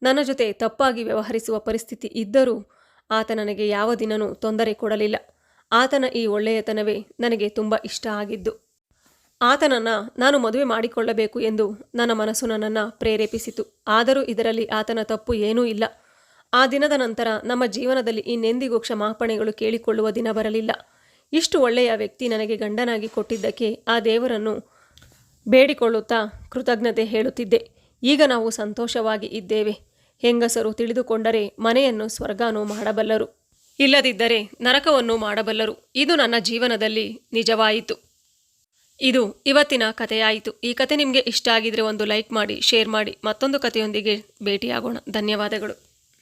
ನನ್ನ ಜೊತೆ ತಪ್ಪಾಗಿ ವ್ಯವಹರಿಸುವ ಪರಿಸ್ಥಿತಿ ಇದ್ದರೂ ಆತ ನನಗೆ ಯಾವ ದಿನನೂ ತೊಂದರೆ ಕೊಡಲಿಲ್ಲ. ಆತನ ಈ ಒಳ್ಳೆಯತನವೇ ನನಗೆ ತುಂಬ ಇಷ್ಟ ಆಗಿದ್ದು. ಆತನನ್ನು ನಾನು ಮದುವೆ ಮಾಡಿಕೊಳ್ಳಬೇಕು ಎಂದು ನನ್ನ ಮನಸ್ಸು ನನ್ನನ್ನು ಪ್ರೇರೇಪಿಸಿತು. ಆದರೂ ಇದರಲ್ಲಿ ಆತನ ತಪ್ಪು ಏನೂ ಇಲ್ಲ. ಆ ದಿನದ ನಂತರ ನಮ್ಮ ಜೀವನದಲ್ಲಿ ಇನ್ನೆಂದಿಗೂ ಕ್ಷಮಾಪಣೆಗಳು ಕೇಳಿಕೊಳ್ಳುವ ದಿನ ಬರಲಿಲ್ಲ. ಇಷ್ಟು ಒಳ್ಳೆಯ ವ್ಯಕ್ತಿ ನನಗೆ ಗಂಡನಾಗಿ ಕೊಟ್ಟಿದ್ದಕ್ಕೆ ಆ ದೇವರನ್ನು ಬೇಡಿಕೊಳ್ಳುತ್ತಾ ಕೃತಜ್ಞತೆ ಹೇಳುತ್ತಿದ್ದೆ. ಈಗ ನಾವು ಸಂತೋಷವಾಗಿ ಇದ್ದೇವೆ. ಹೆಂಗಸರು ತಿಳಿದುಕೊಂಡರೆ ಮನೆಯನ್ನು ಸ್ವರ್ಗಾನೂ ಮಾಡಬಲ್ಲರು. ಇಲ್ಲದಿದ್ದರೆ ನರಕವನ್ನು ಮಾಡಬಲ್ಲರು. ಇದು ನನ್ನ ಜೀವನದಲ್ಲಿ ನಿಜವಾಯಿತು. ಇದು ಇವತ್ತಿನ ಕಥೆಯಾಯಿತು. ಈ ಕತೆ ನಿಮಗೆ ಇಷ್ಟ ಆಗಿದ್ರೆ ಒಂದು ಲೈಕ್ ಮಾಡಿ, ಶೇರ್ ಮಾಡಿ. ಮತ್ತೊಂದು ಕಥೆಯೊಂದಿಗೆ ಭೇಟಿಯಾಗೋಣ. ಧನ್ಯವಾದಗಳು.